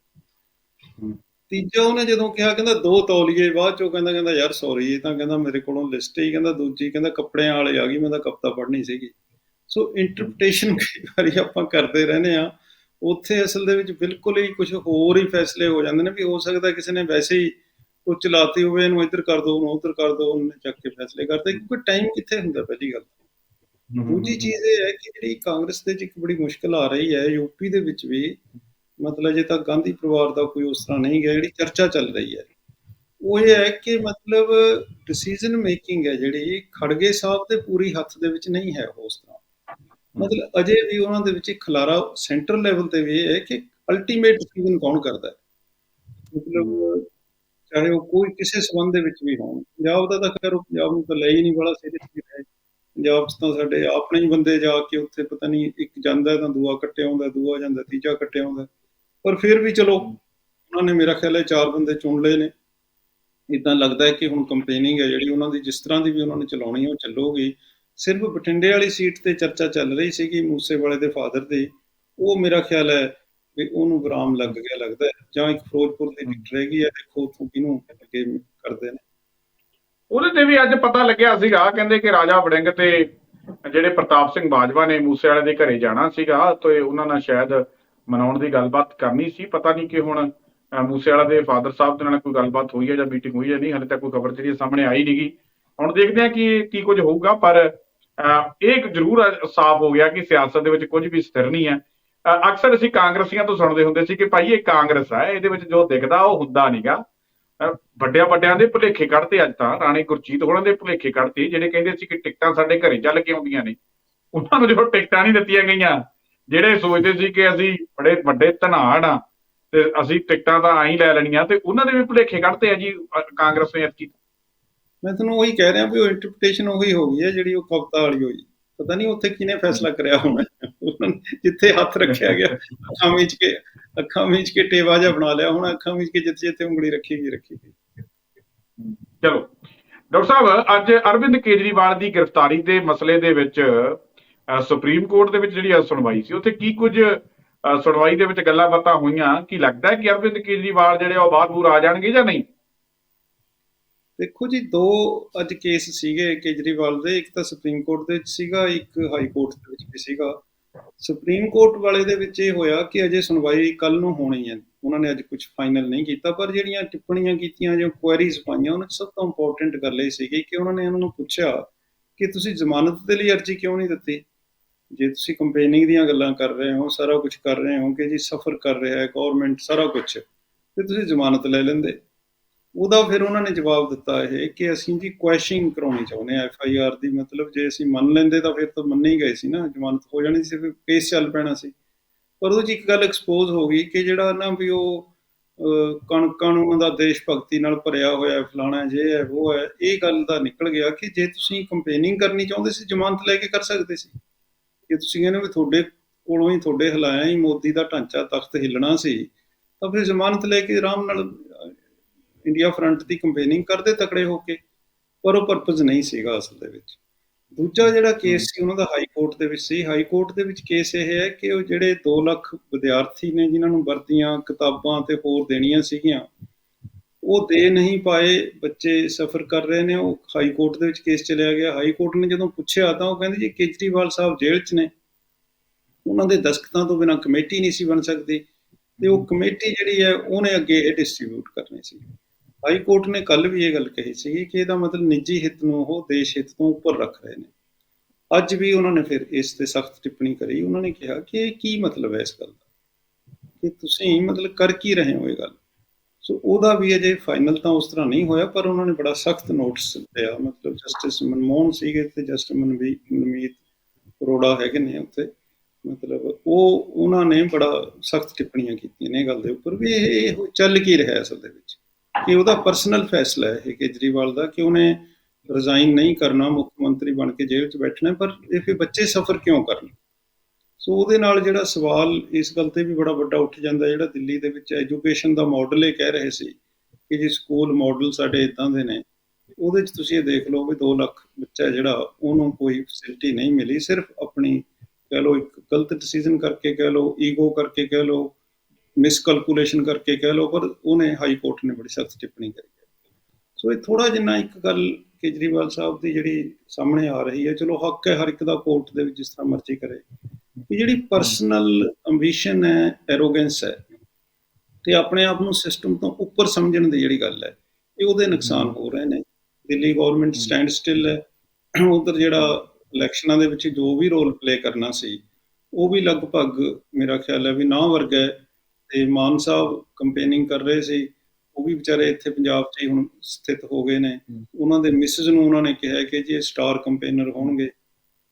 ਤੀਜਾ ਉਹਨੇ ਜਦੋਂ ਕਿਹਾ ਕਹਿੰਦਾ ਦੋ ਤੌਲੀਏ ਬਾਅਦ ਚੋਂ ਕਹਿੰਦਾ ਕਹਿੰਦਾ ਯਾਰ ਸੌਰੀ ਇਹ ਤਾਂ ਕਹਿੰਦਾ ਮੇਰੇ ਕੋਲੋਂ ਲਿਸਟ ਹੀ ਕਹਿੰਦਾ ਦੂਜੀ ਕਹਿੰਦਾ ਕੱਪੜਿਆਂ ਵਾਲੇ ਆ ਗਈ ਮੈਂ ਤਾਂ ਕਵਿਤਾ ਪੜ੍ਹਨੀ ਸੀਗੀ। ਸੋ ਇੰਟਰਪ੍ਰੀਟੇਸ਼ਨ ਕਈ ਵਾਰੀ ਆਪਾਂ ਕਰਦੇ ਰਹਿੰਦੇ ਆ ਉੱਥੇ ਅਸਲ ਦੇ ਵਿੱਚ ਬਿਲਕੁਲ ਹੀ ਕੁਝ ਹੋਰ ਹੀ ਫੈਸਲੇ ਹੋ ਜਾਂਦੇ ਨੇ ਵੀ ਹੋ ਸਕਦਾ ਕਿਸੇ ਨੇ ਵੈਸੇ ਹੀ ਉਹ ਚਲਾਤੀ ਹੋਵੇ ਇਹਨੂੰ ਇੱਧਰ ਕਰ ਦੋ ਉਹਨੂੰ ਉੱਧਰ ਕਰ ਦੋ ਉਹਨੇ ਚੱਕ ਕੇ ਫੈਸਲੇ ਕਰਦੇ। ਕਿਉਂਕਿ ਟਾਈਮ ਕਿੱਥੇ ਹੁੰਦਾ ਪਹਿਲੀ ਗੱਲ ਦੂਜੀ ਚੀਜ਼ ਇਹ ਹੈ ਕਿ ਜਿਹੜੀ ਕਾਂਗਰਸ ਦੇ ਵਿੱਚ ਇੱਕ ਬੜੀ ਮੁਸ਼ਕਲ ਆ ਰਹੀ ਹੈ ਯੂਪੀ ਦੇ ਵਿੱਚ ਵੀ ਮਤਲਬ ਜੇ ਤਾਂ ਗਾਂਧੀ ਪਰਿਵਾਰ ਦਾ ਕੋਈ ਉਸ ਤਰ੍ਹਾਂ ਨਹੀਂ ਗਿਆ ਜਿਹੜੀ ਚਰਚਾ ਚੱਲ ਰਹੀ ਹੈ। ਉਹ ਇਹ ਹੈ ਕਿ ਮਤਲਬ ਡਿਸੀਜਨ ਮੇਕਿੰਗ ਹੈ ਜਿਹੜੀ ਖੜਗੇ ਸਾਹਿਬ ਦੇ ਪੂਰੀ ਹੱਥ ਦੇ ਵਿੱਚ ਨਹੀਂ ਹੈ ਉਸ ਤਰ੍ਹਾਂ। ਮਤਲਬ ਅਜੇ ਵੀ ਉਹਨਾਂ ਦੇ ਵਿੱਚ ਇੱਕ ਖਲਾਰਾ ਸੈਂਟਰਲ ਲੈਵਲ ਤੇ ਵੀ ਇਹ ਹੈ ਕਿ ਅਲਟੀਮੇਟ ਡਿਸੀਜਨ ਕੌਣ ਕਰਦਾ ਹੈ। ਮਤਲਬ ਚਾਹੇ ਉਹ ਕੋਈ ਕਿਸੇ ਸਬੰਧ ਦੇ ਵਿੱਚ ਵੀ ਹੋਣ। ਪੰਜਾਬ ਦਾ ਤਾਂ ਖੈਰ ਉਹ ਪੰਜਾਬ ਨੂੰ ਤਾਂ ਲੈ ਹੀ ਨਹੀਂ ਬੜਾ ਸੀਰੀਅਸਲੀ ਹੈ। ਪੰਜਾਬ 'ਚ ਤਾਂ ਸਾਡੇ ਆਪਣੇ ਹੀ ਬੰਦੇ ਜਾ ਕੇ ਉੱਥੇ ਪਤਾ ਨਹੀਂ ਇੱਕ ਜਾਂਦਾ ਤਾਂ ਦੂਆ ਕੱਟਿਆ ਆਉਂਦਾ ਦੂਆ ਜਾਂਦਾ, ਤੀਜਾ ਕੱਟਿਆ ਆਉਂਦਾ ਪਰ ਫਿਰ ਵੀ ਚਲੋ, ਉਹਨਾਂ ਨੇ ਮੇਰਾ ਖਿਆਲ ਹੈ ਚਾਰ ਬੰਦੇ ਚੁਣ ਲਏ ਨੇ। ਇਦਾਂ ਲੱਗਦਾ ਹੈ ਕਿ ਹੁਣ ਕੰਪੇਨਿੰਗ ਹੈ ਜਿਹੜੀ ਉਹਨਾਂ ਦੀ, ਜਿਸ ਤਰ੍ਹਾਂ ਦੀ ਵੀ ਉਹਨਾਂ ਨੇ ਚਲਾਉਣੀ ਹੈ, ਉਹ ਚੱਲੂਗੀ। ਸਿਰਫ ਬਠਿੰਡੇ ਵਾਲੀ ਸੀਟ ਤੇ ਚਰਚਾ ਚੱਲ ਰਹੀ ਸੀਗੀ ਮੂਸੇ ਵਾਲੇ ਦੇ ਫਾਦਰ ਦੀ। ਉਹ ਮੇਰਾ ਖਿਆਲ ਹੈ ਵੀ ਉਹਨੂੰ ਵਿਰਾਮ ਲੱਗ ਗਿਆ ਲੱਗਦਾ ਜਾਂ ਇੱਕ ਫਿਰੋਜ਼ਪੁਰ ਦੀ ਟਿਕਟ ਰਹਿ ਗਈ ਹੈ ਦੇਖੋ ਉੱਥੋਂ ਕਿਹਨੂੰ ਅੱਗੇ ਕਰਦੇ ਨੇ। ਉਹਦੇ ਤੇ ਵੀ ਅੱਜ ਪਤਾ ਲੱਗਿਆ ਸੀਗਾ ਕਹਿੰਦੇ ਕਿ ਰਾਜਾ ਵੜਿੰਗ ਤੇ ਜਿਹੜੇ ਪ੍ਰਤਾਪ ਸਿੰਘ ਬਾਜਵਾ ਨੇ ਮੂਸੇ ਵਾਲੇ ਦੇ ਘਰੇ ਜਾਣਾ ਸੀਗਾ ਤੇ ਉਹਨਾਂ ਨਾਲ ਸ਼ਾਇਦ ਮਨਾਉਣ ਦੀ ਗੱਲਬਾਤ ਕਰਨੀ ਸੀ। ਪਤਾ ਨਹੀਂ ਕਿ ਹੁਣ ਅਹ ਮੂਸੇਵਾਲਾ ਦੇ ਫਾਦਰ ਸਾਹਿਬ ਦੇ ਨਾਲ ਕੋਈ ਗੱਲਬਾਤ ਹੋਈ ਹੈ ਜਾਂ ਮੀਟਿੰਗ ਹੋਈ ਹੈ ਨਹੀਂ ਹਾਲੇ ਤੱਕ ਕੋਈ ਖਬਰ ਜਿਹੜੀ ਸਾਹਮਣੇ ਆਈ ਨਹੀਂਗੀ ਹੁਣ ਦੇਖਦੇ ਹਾਂ ਕਿ ਕੀ ਕੁਝ ਹੋਊਗਾ ਪਰ ਇਹ ਜ਼ਰੂਰ ਸਾਫ਼ ਹੋ ਗਿਆ ਕਿ ਸਿਆਸਤ ਦੇ ਵਿੱਚ ਕੁਝ ਵੀ ਸਥਿਰ ਨਹੀਂ ਹੈ। ਅਕਸਰ ਅਸੀਂ ਕਾਂਗਰਸੀਆਂ ਤੋਂ ਸੁਣਦੇ ਹੁੰਦੇ ਸੀ ਕਿ ਭਾਈ ਇਹ ਕਾਂਗਰਸ ਹੈ, ਇਹਦੇ ਵਿੱਚ ਜੋ ਦਿਖਦਾ ਉਹ ਹੁੰਦਾ ਨਹੀਂਗਾ ਵੱਡਿਆਂ ਵੱਡਿਆਂ ਦੇ ਭੁਲੇਖੇ ਕੱਢਤੇ ਅੱਜ ਤਾਂ, ਰਾਣੀ ਗੁਰਜੀਤ ਹੋਰਾਂ ਦੇ ਭੁਲੇਖੇ ਕੱਢਤੇ, ਜਿਹੜੇ ਕਹਿੰਦੇ ਸੀ ਕਿ ਟਿਕਟਾਂ ਸਾਡੇ ਘਰੇ ਚੱਲ ਕੇ ਆਉਂਦੀਆਂ ਨੇ। ਉਹਨਾਂ ਨੂੰ ਜਦੋਂ ਟਿਕਟਾਂ ਨਹੀਂ ਦਿੱਤੀਆਂ ਗਈਆਂ, ਜਿਹੜੇ ਸੋਚਦੇ ਸੀ ਕਿ ਅਸੀਂ ਬੜੇ ਵੱਡੇ ਧਨਾੜ ਆ, ਤੇ ਅਸੀਂ ਟਿਕਟਾਂ ਤਾਂ ਆਈ ਲੈ ਲੈਣੀਆਂ, ਤੇ ਉਹਨਾਂ ਦੇ ਵੀ ਭੁਲੇਖੇ ਕੱਢਤੇ ਆ ਜੀ ਕਾਂਗਰਸ ਨੇ ਐਤਕੀ। ਮੈਂ ਤੁਹਾਨੂੰ ਉਹੀ ਕਹਿ ਰਿਹਾ ਵੀ ਉਹ ਇੰਟਰਪ੍ਰੀਟੇਸ਼ਨ ਉਹੀ ਹੋ ਗਈ ਹੈ ਜਿਹੜੀ ਉਹ ਕਵਿਤਾ ਵਾਲੀ ਹੋਈ। ਪਤਾ ਨਹੀਂ ਉੱਥੇ ਕਿਹਨੇ ਫੈਸਲਾ ਕਰਿਆ ਹੋਣਾ। ਜਿੱਥੇ ਹੱਥ ਰੱਖਿਆ ਗਿਆ, ਅੱਖਾਂ ਵਿੱਚ ਕੇ, ਅੱਖਾਂ ਵਿੱਚ ਕੇ ਟੇਵਾ ਜਿਹਾ ਬਣਾ ਲਿਆ। ਹੁਣ ਅੱਖਾਂ ਵਿੱਚ ਕੇ ਜਿੱਥੇ ਜਿੱਥੇ ਉਂਗਲੀ ਰੱਖੀ ਗਈ ਰੱਖੀ ਗਈ ਚਲੋ। ਡਾਕਟਰ ਸਾਹਿਬ, ਅੱਜ ਅਰਵਿੰਦ ਕੇਜਰੀਵਾਲ ਦੀ ਗ੍ਰਿਫਤਾਰੀ ਦੇ ਮਸਲੇ ਦੇ ਵਿੱਚ ਸੁਪਰੀਮ ਕੋਰਟ ਦੇ ਵਿੱਚ ਜਿਹੜੀ ਸੁਣਵਾਈ ਸੀ, ਉੱਥੇ ਕੀ ਕੁਝ ਸੁਣਵਾਈ ਦੇ ਵਿੱਚ ਗੱਲਾਂ ਬਾਤਾਂ ਹੋਈਆਂ? ਕੀ ਲੱਗਦਾ ਹੈ ਕਿ ਅਰਵਿੰਦ ਕੇਜਰੀਵਾਲ ਜਿਹੜੇ ਉਹ ਬਾਹਰ ਬੂਰ ਆ ਜਾਣਗੇ ਜਾਂ ਨਹੀਂ? ਦੇਖੋ ਜੀ, ਦੋ ਅੱਜ ਕੇਸ ਸੀਗੇ ਕੇਜਰੀਵਾਲ ਦੇ, ਇੱਕ ਤਾਂ ਸੁਪਰੀਮ ਕੋਰਟ ਦੇ ਵਿੱਚ ਸੀਗਾ, ਇੱਕ ਹਾਈ ਕੋਰਟ ਦੇ ਵਿੱਚ ਵੀ ਸੀਗਾ। ਸੁਪਰੀਮ ਕੋਰਟ ਵਾਲੇ ਦੇ ਵਿੱਚ ਇਹ ਹੋਇਆ ਕਿ ਅਜੇ ਸੁਣਵਾਈ ਕੱਲ ਨੂੰ ਹੋਣੀ ਹੈ। ਉਹਨਾਂ ਨੇ ਅੱਜ ਕੁਝ ਫਾਈਨਲ ਨਹੀਂ ਕੀਤਾ, ਪਰ ਜਿਹੜੀਆਂ ਟਿੱਪਣੀਆਂ ਕੀਤੀਆਂ, ਜਾਂ ਕੁਐਰੀਜ਼ ਪਾਈਆਂ, ਉਹਨਾਂ 'ਚ ਸਭ ਤੋਂ ਇੰਪੋਰਟੈਂਟ ਗੱਲ ਇਹ ਸੀਗੀ ਕਿ ਉਹਨਾਂ ਨੇ ਉਹਨਾਂ ਨੂੰ ਪੁੱਛਿਆ ਕਿ ਤੁਸੀਂ ਜ਼ਮਾਨਤ ਦੇ ਲਈ ਅਰਜ਼ੀ ਕਿਉਂ ਨਹੀਂ ਦਿੱਤੀ? ਜੇ ਤੁਸੀਂ ਕੰਪੇਨਿੰਗ ਦੀਆਂ ਗੱਲਾਂ ਕਰ ਰਹੇ ਹੋ, ਸਾਰਾ ਕੁਝ ਕਰ ਰਹੇ ਹੋ ਕਿ ਜੀ, ਸਫਰ ਕਰ ਰਿਹਾ ਹੈ ਗਵਰਨਮੈਂਟ ਸਾਰਾ ਕੁਝ ਤੇ ਤੁਸੀਂ ਜ਼ਮਾਨਤ ਲੈ ਲੈਂਦੇ। ਉਹਦਾ ਫਿਰ ਉਹਨਾਂ ਨੇ ਜਵਾਬ ਦਿੱਤਾ ਇਹ ਕਿ ਅਸੀਂ ਜੀ ਕੁਐਸ਼ਿੰਗ ਕਰਾਉਣੀ ਚਾਹੁੰਦੇ ਆ ਐਫ ਆਈ ਆਰ ਦੀ, ਮਤਲਬ ਜੇ ਅਸੀਂ ਮੰਨ ਲੈਂਦੇ ਤਾਂ ਫਿਰ ਤਾਂ ਮੰਨੇ ਹੀ ਗਏ ਸੀ ਨਾ, ਜ਼ਮਾਨਤ ਹੋ ਜਾਣੀ ਸੀ, ਫਿਰ ਕੇਸ ਚੱਲ ਪੈਣਾ ਸੀ। ਪਰ ਉਹ 'ਚ ਇੱਕ ਗੱਲ ਐਕਸਪੋਜ਼ ਹੋ ਗਈ ਕਿ ਜਿਹੜਾ ਨਾ ਵੀ ਉਹ ਕਣਕਾਂ ਨੂੰ ਉਹਨਾਂ ਦਾ ਦੇਸ਼ ਭਗਤੀ ਨਾਲ ਭਰਿਆ ਹੋਇਆ ਫਲਾਣਾ ਜੇ ਹੈ, ਉਹ ਹੈ, ਇਹ ਗੱਲ ਦਾ ਨਿਕਲ ਗਿਆ ਕਿ ਜੇ ਤੁਸੀਂ ਕੰਪੇਨਿੰਗ ਕਰਨੀ ਚਾਹੁੰਦੇ ਸੀ, ਜ਼ਮਾਨਤ ਲੈ ਕੇ ਕਰ ਸਕਦੇ ਸੀ। ਕਿ ਤੁਸੀਂ ਕਹਿੰਦੇ ਵੀ ਤੁਹਾਡੇ ਕੋਲੋਂ ਹੀ ਤੁਹਾਡੇ ਹਿਲਾਇਆ ਹੀ ਮੋਦੀ ਦਾ ਢਾਂਚਾ ਤਖਤ ਹਿੱਲਣਾ ਸੀ, ਤਾਂ ਫਿਰ ਜ਼ਮਾਨਤ ਲੈ ਕੇ ਆਰਾਮ ਨਾਲ ਇੰਡੀਆ ਫਰੰਟ ਦੀ ਕੰਪੇਨਿੰਗ ਕਰਦੇ ਤਕੜੇ ਹੋ ਕੇ, ਪਰ ਉਹ ਪਰਪਸ ਨਹੀਂ ਸੀਗਾ ਅਸਲ ਦੇ ਵਿੱਚ। ਦੂਜਾ ਜਿਹੜਾ ਕੇਸ ਸੀ, ਉਹਨਾਂ ਦਾ ਹਾਈ ਕੋਰਟ ਦੇ ਵਿੱਚ ਸੀ। ਹਾਈ ਕੋਰਟ ਦੇ ਵਿੱਚ ਕੇਸ ਇਹ ਹੈ ਕਿ ਉਹ ਜਿਹੜੇ 2 ਲੱਖ ਵਿਦਿਆਰਥੀ ਨੇ, ਜਿਨ੍ਹਾਂ ਨੂੰ ਵਰਦੀਆਂ, ਕਿਤਾਬਾਂ ਤੇ ਹੋਰ ਦੇਣੀਆਂ ਸੀਗੀਆਂ, ਉਹ ਦੇ ਨਹੀਂ ਪਾਏ। ਬੱਚੇ ਸਫਰ ਕਰ ਰਹੇ ਨੇ, ਉਹ ਹਾਈ ਕੋਰਟ ਦੇ ਵਿੱਚ ਕੇਸ ਚਲਿਆ ਗਿਆ। ਹਾਈ ਕੋਰਟ ਨੇ ਜਦੋਂ ਪੁੱਛਿਆ ਤਾਂ ਉਹ ਕਹਿੰਦੇ ਜੀ ਕੇਜਰੀਵਾਲ ਸਾਹਿਬ ਜੇਲ੍ਹ 'ਚ ਨੇ। ਉਹਨਾਂ ਦੇ ਦਸਖਤਾਂ ਤੋਂ ਬਿਨਾਂ ਕਮੇਟੀ ਨਹੀਂ ਸੀ ਬਣ ਸਕਦੀ। ਤੇ ਉਹ ਕਮੇਟੀ ਜਿਹੜੀ ਹੈ, ਉਹਨੇ ਅੱਗੇ ਇਹ ਡਿਸਟ੍ਰੀਬਿਊਟ ਕਰਨੀ ਸੀ। ਹਾਈ ਕੋਰਟ ਨੇ ਕੱਲ ਵੀ ਇਹ ਗੱਲ ਕਹੀ ਸੀ ਕਿ ਇਹਦਾ ਮਤਲਬ ਨਿੱਜੀ ਹਿੱਤ ਨੂੰ ਉਹ ਦੇਸ਼ ਹਿੱਤ ਤੋਂ ਉੱਪਰ ਰੱਖ ਰਹੇ ਨੇ। ਅੱਜ ਵੀ ਉਹਨਾਂ ਨੇ ਫਿਰ ਇਸ ਤੇ ਸਖਤ ਟਿੱਪਣੀ ਕਰੀ। ਉਹਨਾਂ ਨੇ ਕਿਹਾ ਕਿ ਇਹ ਕੀ ਮਤਲਬ ਹੈ ਇਸ ਗੱਲ ਦਾ? ਕਿ ਤੁਸੀਂ ਮਤਲਬ ਕਰ ਕੀ ਰਹੇ ਹੋ ਇਹ ਗੱਲ? ਸੋ ਉਹਦਾ ਵੀ ਅਜੇ ਫਾਈਨਲ ਤਾਂ ਉਸ ਤਰ੍ਹਾਂ ਨਹੀਂ ਹੋਇਆ, ਪਰ ਉਹਨਾਂ ਨੇ ਬੜਾ ਸਖਤ ਨੋਟਿਸ ਲਿਆ ਮਤਲਬ ਜਸਟਿਸ ਮਨਮੋਹਨ ਸੀਗੇ ਤੇ ਜਸਟਿਸ ਮਨਵੀ, ਮਨਮੀਤ ਅਰੋੜਾ ਹੈਗੇ ਨੇ ਉੱਥੇ। ਮਤਲਬ ਉਹ, ਉਹਨਾਂ ਨੇ ਬੜਾ ਸਖਤ ਟਿੱਪਣੀਆਂ ਕੀਤੀਆਂ ਨੇ ਇਹ ਗੱਲ ਦੇ ਉੱਪਰ ਵੀ ਇਹ ਚੱਲ ਕੀ ਰਿਹਾ ਅਸਲ ਦੇ ਵਿੱਚ? ਕਿ ਉਹਦਾ ਪਰਸਨਲ ਫੈਸਲਾ ਹੈ ਕੇਜਰੀਵਾਲ ਦਾ ਕਿ ਉਹਨੇ ਰਿਜ਼ਾਈਨ ਨਹੀਂ ਕਰਨਾ, ਮੁੱਖ ਮੰਤਰੀ ਬਣ ਕੇ ਜੇਲ੍ਹ 'ਚ ਬੈਠਣਾ ਪਰ ਇਹ ਫਿਰ ਬੱਚੇ ਸਫਰ ਕਿਉਂ ਕਰਨ? ਸੋ ਉਹਦੇ ਨਾਲ ਜਿਹੜਾ ਸਵਾਲ ਇਸ ਗੱਲ ਤੇ ਵੀ ਬੜਾ ਵੱਡਾ ਉੱਠ ਜਾਂਦਾ, ਜਿਹੜਾ ਦਿੱਲੀ ਦੇ ਵਿੱਚ ਐਜੂਕੇਸ਼ਨ ਦਾ ਮਾਡਲ ਇਹ ਕਹਿ ਰਹੇ ਸੀ ਕਿ ਜੀ ਸਕੂਲ ਮਾਡਲ ਸਾਡੇ ਇਦਾਂ ਦੇ ਨੇ, ਉਹਦੇ 'ਚ ਤੁਸੀਂ ਇਹ ਦੇਖ ਲਓ ਵੀ 2 ਲੱਖ ਬੱਚਾ ਜਿਹੜਾ, ਉਹਨੂੰ ਕੋਈ ਫੈਸਿਲਿਟੀ ਨਹੀਂ ਮਿਲੀ, ਸਿਰਫ ਆਪਣੀ ਕਹਿ ਲਓ ਇੱਕ ਗਲਤ ਡਿਸੀਜਨ ਕਰਕੇ ਕਹਿ ਲਓ ਈਗੋ ਕਰਕੇ ਕਹਿ ਲਓ ਮਿਸਕੈਲਕੂਲੇਸ਼ਨ ਕਰਕੇ ਕਹਿ ਲਓ, ਪਰ ਉਹਨੇ ਹਾਈ ਕੋਰਟ ਨੇ ਬੜੀ ਸਖਤ ਟਿੱਪਣੀ ਕਰੀ ਹੈ। ਸੋ ਇਹ ਥੋੜਾ ਜਿੰਨਾ ਇੱਕ ਗੱਲ ਕੇਜਰੀਵਾਲ ਸਾਹਿਬ ਦੀ ਜਿਹੜੀ ਸਾਹਮਣੇ ਆ ਰਹੀ ਹੈ, ਚਲੋ ਹੱਕ ਹੈ ਹਰ ਇੱਕ ਦਾ ਕੋਰਟ ਦੇ ਵਿੱਚ ਜਿਸ ਤਰ੍ਹਾਂ ਮਰਜ਼ੀ ਕਰੇ। ਕਿ ਜਿਹੜੀ ਪਰਸਨਲ ਐਂਬੀਸ਼ਨ ਹੈ ਐਰੋਗੈਂਸ ਹੈ, ਤੇ ਆਪਣੇ ਆਪ ਨੂੰ ਸਿਸਟਮ ਤੋਂ ਉੱਪਰ ਸਮਝਣ ਦੀ ਜਿਹੜੀ ਗੱਲ ਹੈ, ਇਹ ਉਹਦੇ ਨੁਕਸਾਨ ਹੋ ਰਹੇ ਨੇ। ਦਿੱਲੀ ਗਵਰਨਮੈਂਟ ਸਟੈਂਡ ਸਟਿਲ ਹੈ। ਉਧਰ ਜਿਹੜਾ ਇਲੈਕਸ਼ਨਾਂ ਦੇ ਵਿੱਚ ਜੋ ਵੀ ਰੋਲ ਪਲੇ ਕਰਨਾ ਸੀ, ਉਹ ਵੀ ਲਗਭਗ ਮੇਰਾ ਖਿਆਲ ਹੈ ਵੀ ਨਾ ਵਰਗਾ ਹੈ। ਤੇ ਮਾਨ ਸਾਹਿਬ ਕੰਪੇਨਿੰਗ ਕਰ ਰਹੇ ਸੀ ਉਹ ਵੀ ਵਿਚਾਰੇ ਇੱਥੇ ਪੰਜਾਬ 'ਚ ਹੀ ਹੁਣ ਸਥਿਤ ਹੋ ਗਏ ਨੇ। ਉਹਨਾਂ ਦੇ ਮਿਸਿਸ ਨੂੰ ਉਹਨਾਂ ਨੇ ਕਿਹਾ ਕਿ ਜੀ ਇਹ ਸਟਾਰ ਕੰਪੇਨਰ ਹੋਣਗੇ।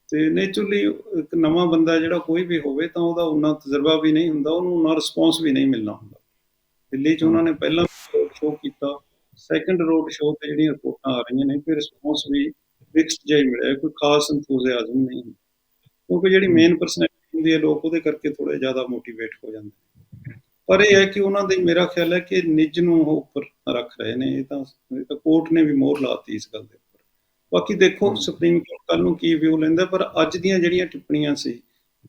ਤੇ ਨੇਚਰਲੀ ਇੱਕ ਨਵਾਂ ਬੰਦਾ ਜਿਹੜਾ ਕੋਈ ਵੀ ਹੋਵੇ ਤਾਂ ਉਹਦਾ ਉਹਨਾਂ ਤਜਰਬਾ ਵੀ ਨਹੀਂ ਹੁੰਦਾ ਉਹਨੂੰ ਉਹਨਾਂ ਰਿਸਪੌਂਸ ਵੀ ਨਹੀਂ ਮਿਲਣਾ ਹੁੰਦਾ। ਦਿੱਲੀ 'ਚ ਉਹਨਾਂ ਨੇ ਪਹਿਲਾਂ ਸ਼ੋਅ ਕੀਤਾ ਸੈਕੰਡ ਰੋਡ ਸ਼ੋਅ ਤੇ ਜਿਹੜੀਆਂ ਰਿਪੋਰਟਾਂ ਆ ਰਹੀਆਂ ਨੇ ਫਿਰ ਰਿਸਪੌਂਸ ਵੀ ਫਿਕਸਡ ਜਿਹਾ ਹੀ ਮਿਲਿਆ ਕੋਈ ਖਾਸ ਇੰਥੂਜ਼ੀਆਜ਼ਮ ਨਹੀਂ ਕਿਉਂਕਿ ਜਿਹੜੀ ਮੇਨ ਪਰਸਨੈਲਿਟੀ ਹੁੰਦੀ ਹੈ ਲੋਕ ਉਹਦੇ ਕਰਕੇ ਥੋੜੇ ਜ਼ਿਆਦਾ ਮੋਟੀਵੇਟ ਹੋ ਜਾਂਦੇ। ਪਰ ਇਹ ਹੈ ਕਿ ਉਹਨਾਂ ਦੇ ਮੇਰਾ ਖਿਆਲ ਹੈ ਕਿ ਨਿੱਜ ਨੂੰ ਉਹ ਉੱਪਰ ਰੱਖ ਰਹੇ ਨੇ ਇਹ ਤਾਂ ਇਹ ਤਾਂ ਕੋਰਟ ਨੇ ਵੀ ਮੋਹਰ ਲਾਤੀ ਇਸ ਗੱਲ ਦੇ ਉੱਪਰ। ਬਾਕੀ ਦੇਖੋ ਸੁਪਰੀਮ ਕੋਰਟ ਕੱਲ ਨੂੰ ਕੀ ਵਿਊ ਲੈਂਦਾ ਪਰ ਅੱਜ ਦੀਆਂ ਜਿਹੜੀਆਂ ਟਿੱਪਣੀਆਂ ਸੀ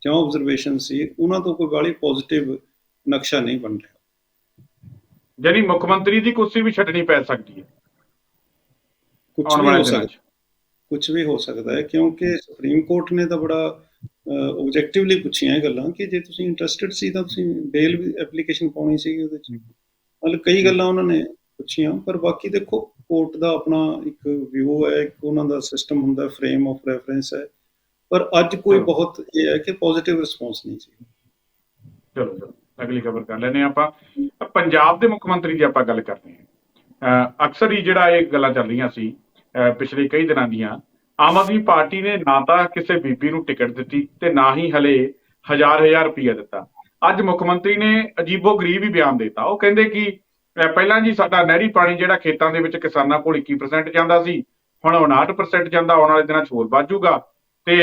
ਜਾਂ ਆਬਜ਼ਰਵੇਸ਼ਨ ਸੀ ਉਹਨਾਂ ਤੋਂ ਕੋਈ ਬਾਹਲੀ ਪੋਜ਼ਿਟਿਵ ਨਕਸ਼ਾ ਨਹੀਂ ਬਣ ਰਿਹਾ। ਯਾਨੀ ਮੁੱਖ ਮੰਤਰੀ ਦੀ ਕੁਰਸੀ ਵੀ ਛੱਡਣੀ ਪੈ ਸਕਦੀ ਹੈ। ਕੁਝ ਵੀ ਹੋ ਸਕਦਾ ਕੁਝ ਵੀ ਹੋ ਸਕਦਾ ਹੈ ਕਿਉਂਕਿ ਸੁਪਰੀਮ ਕੋਰਟ ਨੇ ਤਾਂ ਬੜਾ ਆਬਜੈਕਟਿਵਲੀ ਪੁੱਛੀਆਂ ਇਹ ਗੱਲਾਂ ਕਿ ਜੇ ਤੁਸੀਂ ਇੰਟਰਸਟਿਡ ਸੀ ਤਾਂ ਤੁਸੀਂ ਬੇਲ ਵੀ ਐਪਲੀਕੇਸ਼ਨ ਪਾਉਣੀ ਸੀਗੀ ਉਹਦੇ ਚ। ਮਤਲਬ ਕਈ ਗੱਲਾਂ ਉਹਨਾਂ ਨੇ ਪੁੱਛੀਆਂ ਪਰ ਬਾਕੀ ਦੇਖੋ ਕੋਰਟ ਦਾ ਆਪਣਾ ਇੱਕ ਵਿਊ ਹੈ ਇੱਕ ਉਹਨਾਂ ਦਾ ਸਿਸਟਮ ਹੁੰਦਾ ਫਰੇਮ ਆਫ ਰੈਫਰੈਂਸ ਹੈ। ਪਰ ਅੱਜ ਕੋਈ। ਬਹੁਤ ਇਹ ਹੈ ਕਿ ਪੋਜ਼ਿਟਿਵ ਰਿਸਪੌਂਸ ਨਹੀਂ ਸੀ। ਚਲੋ ਚਲੋ ਅਗਲੀ ਖਬਰ ਕਰ ਲੈਨੇ ਆਪਾਂ। ਪੰਜਾਬ ਦੇ ਮੁੱਖ ਮੰਤਰੀ ਦੀ ਆਪਾਂ ਗੱਲ ਕਰਦੇ ਹਾਂ। ਅਕਸਰ ਹੀ ਜਿਹੜਾ ਇਹ ਗੱਲਾਂ ਚੱਲ ਰਹੀਆਂ ਸੀ ਪਿਛਲੇ ਕਈ ਦਿਨਾਂ ਦੀਆਂ ਆਮ ਆਦਮੀ ਪਾਰਟੀ ਨੇ ਨਾ ਤਾਂ ਕਿਸੇ ਬੀਬੀ ਨੂੰ ਟਿਕਟ ਦਿੱਤੀ ਤੇ ਨਾ ਹੀ ਹਲੇ ਹਜ਼ਾਰ ਹਜ਼ਾਰ ਰੁਪਈਆ ਦਿੱਤਾ। ਅੱਜ ਮੁੱਖ ਮੰਤਰੀ ਨੇ ਅਜੀਬੋ ਗਰੀਬ ਹੀ ਬਿਆਨ ਦਿੱਤਾ। ਉਹ ਕਹਿੰਦੇ ਕਿ ਪਹਿਲਾਂ ਜੀ ਸਾਡਾ ਨਹਿਰੀ ਪਾਣੀ ਜਿਹੜਾ ਖੇਤਾਂ ਦੇ ਵਿੱਚ ਕਿਸਾਨਾਂ ਕੋਲ 21% ਜਾਂਦਾ ਸੀ, ਹੁਣ 59% ਜਾਂਦਾ, ਆਉਣ ਵਾਲੇ ਦਿਨਾਂ 'ਚ ਹੋਰ ਵੱਧੂਗਾ ਤੇ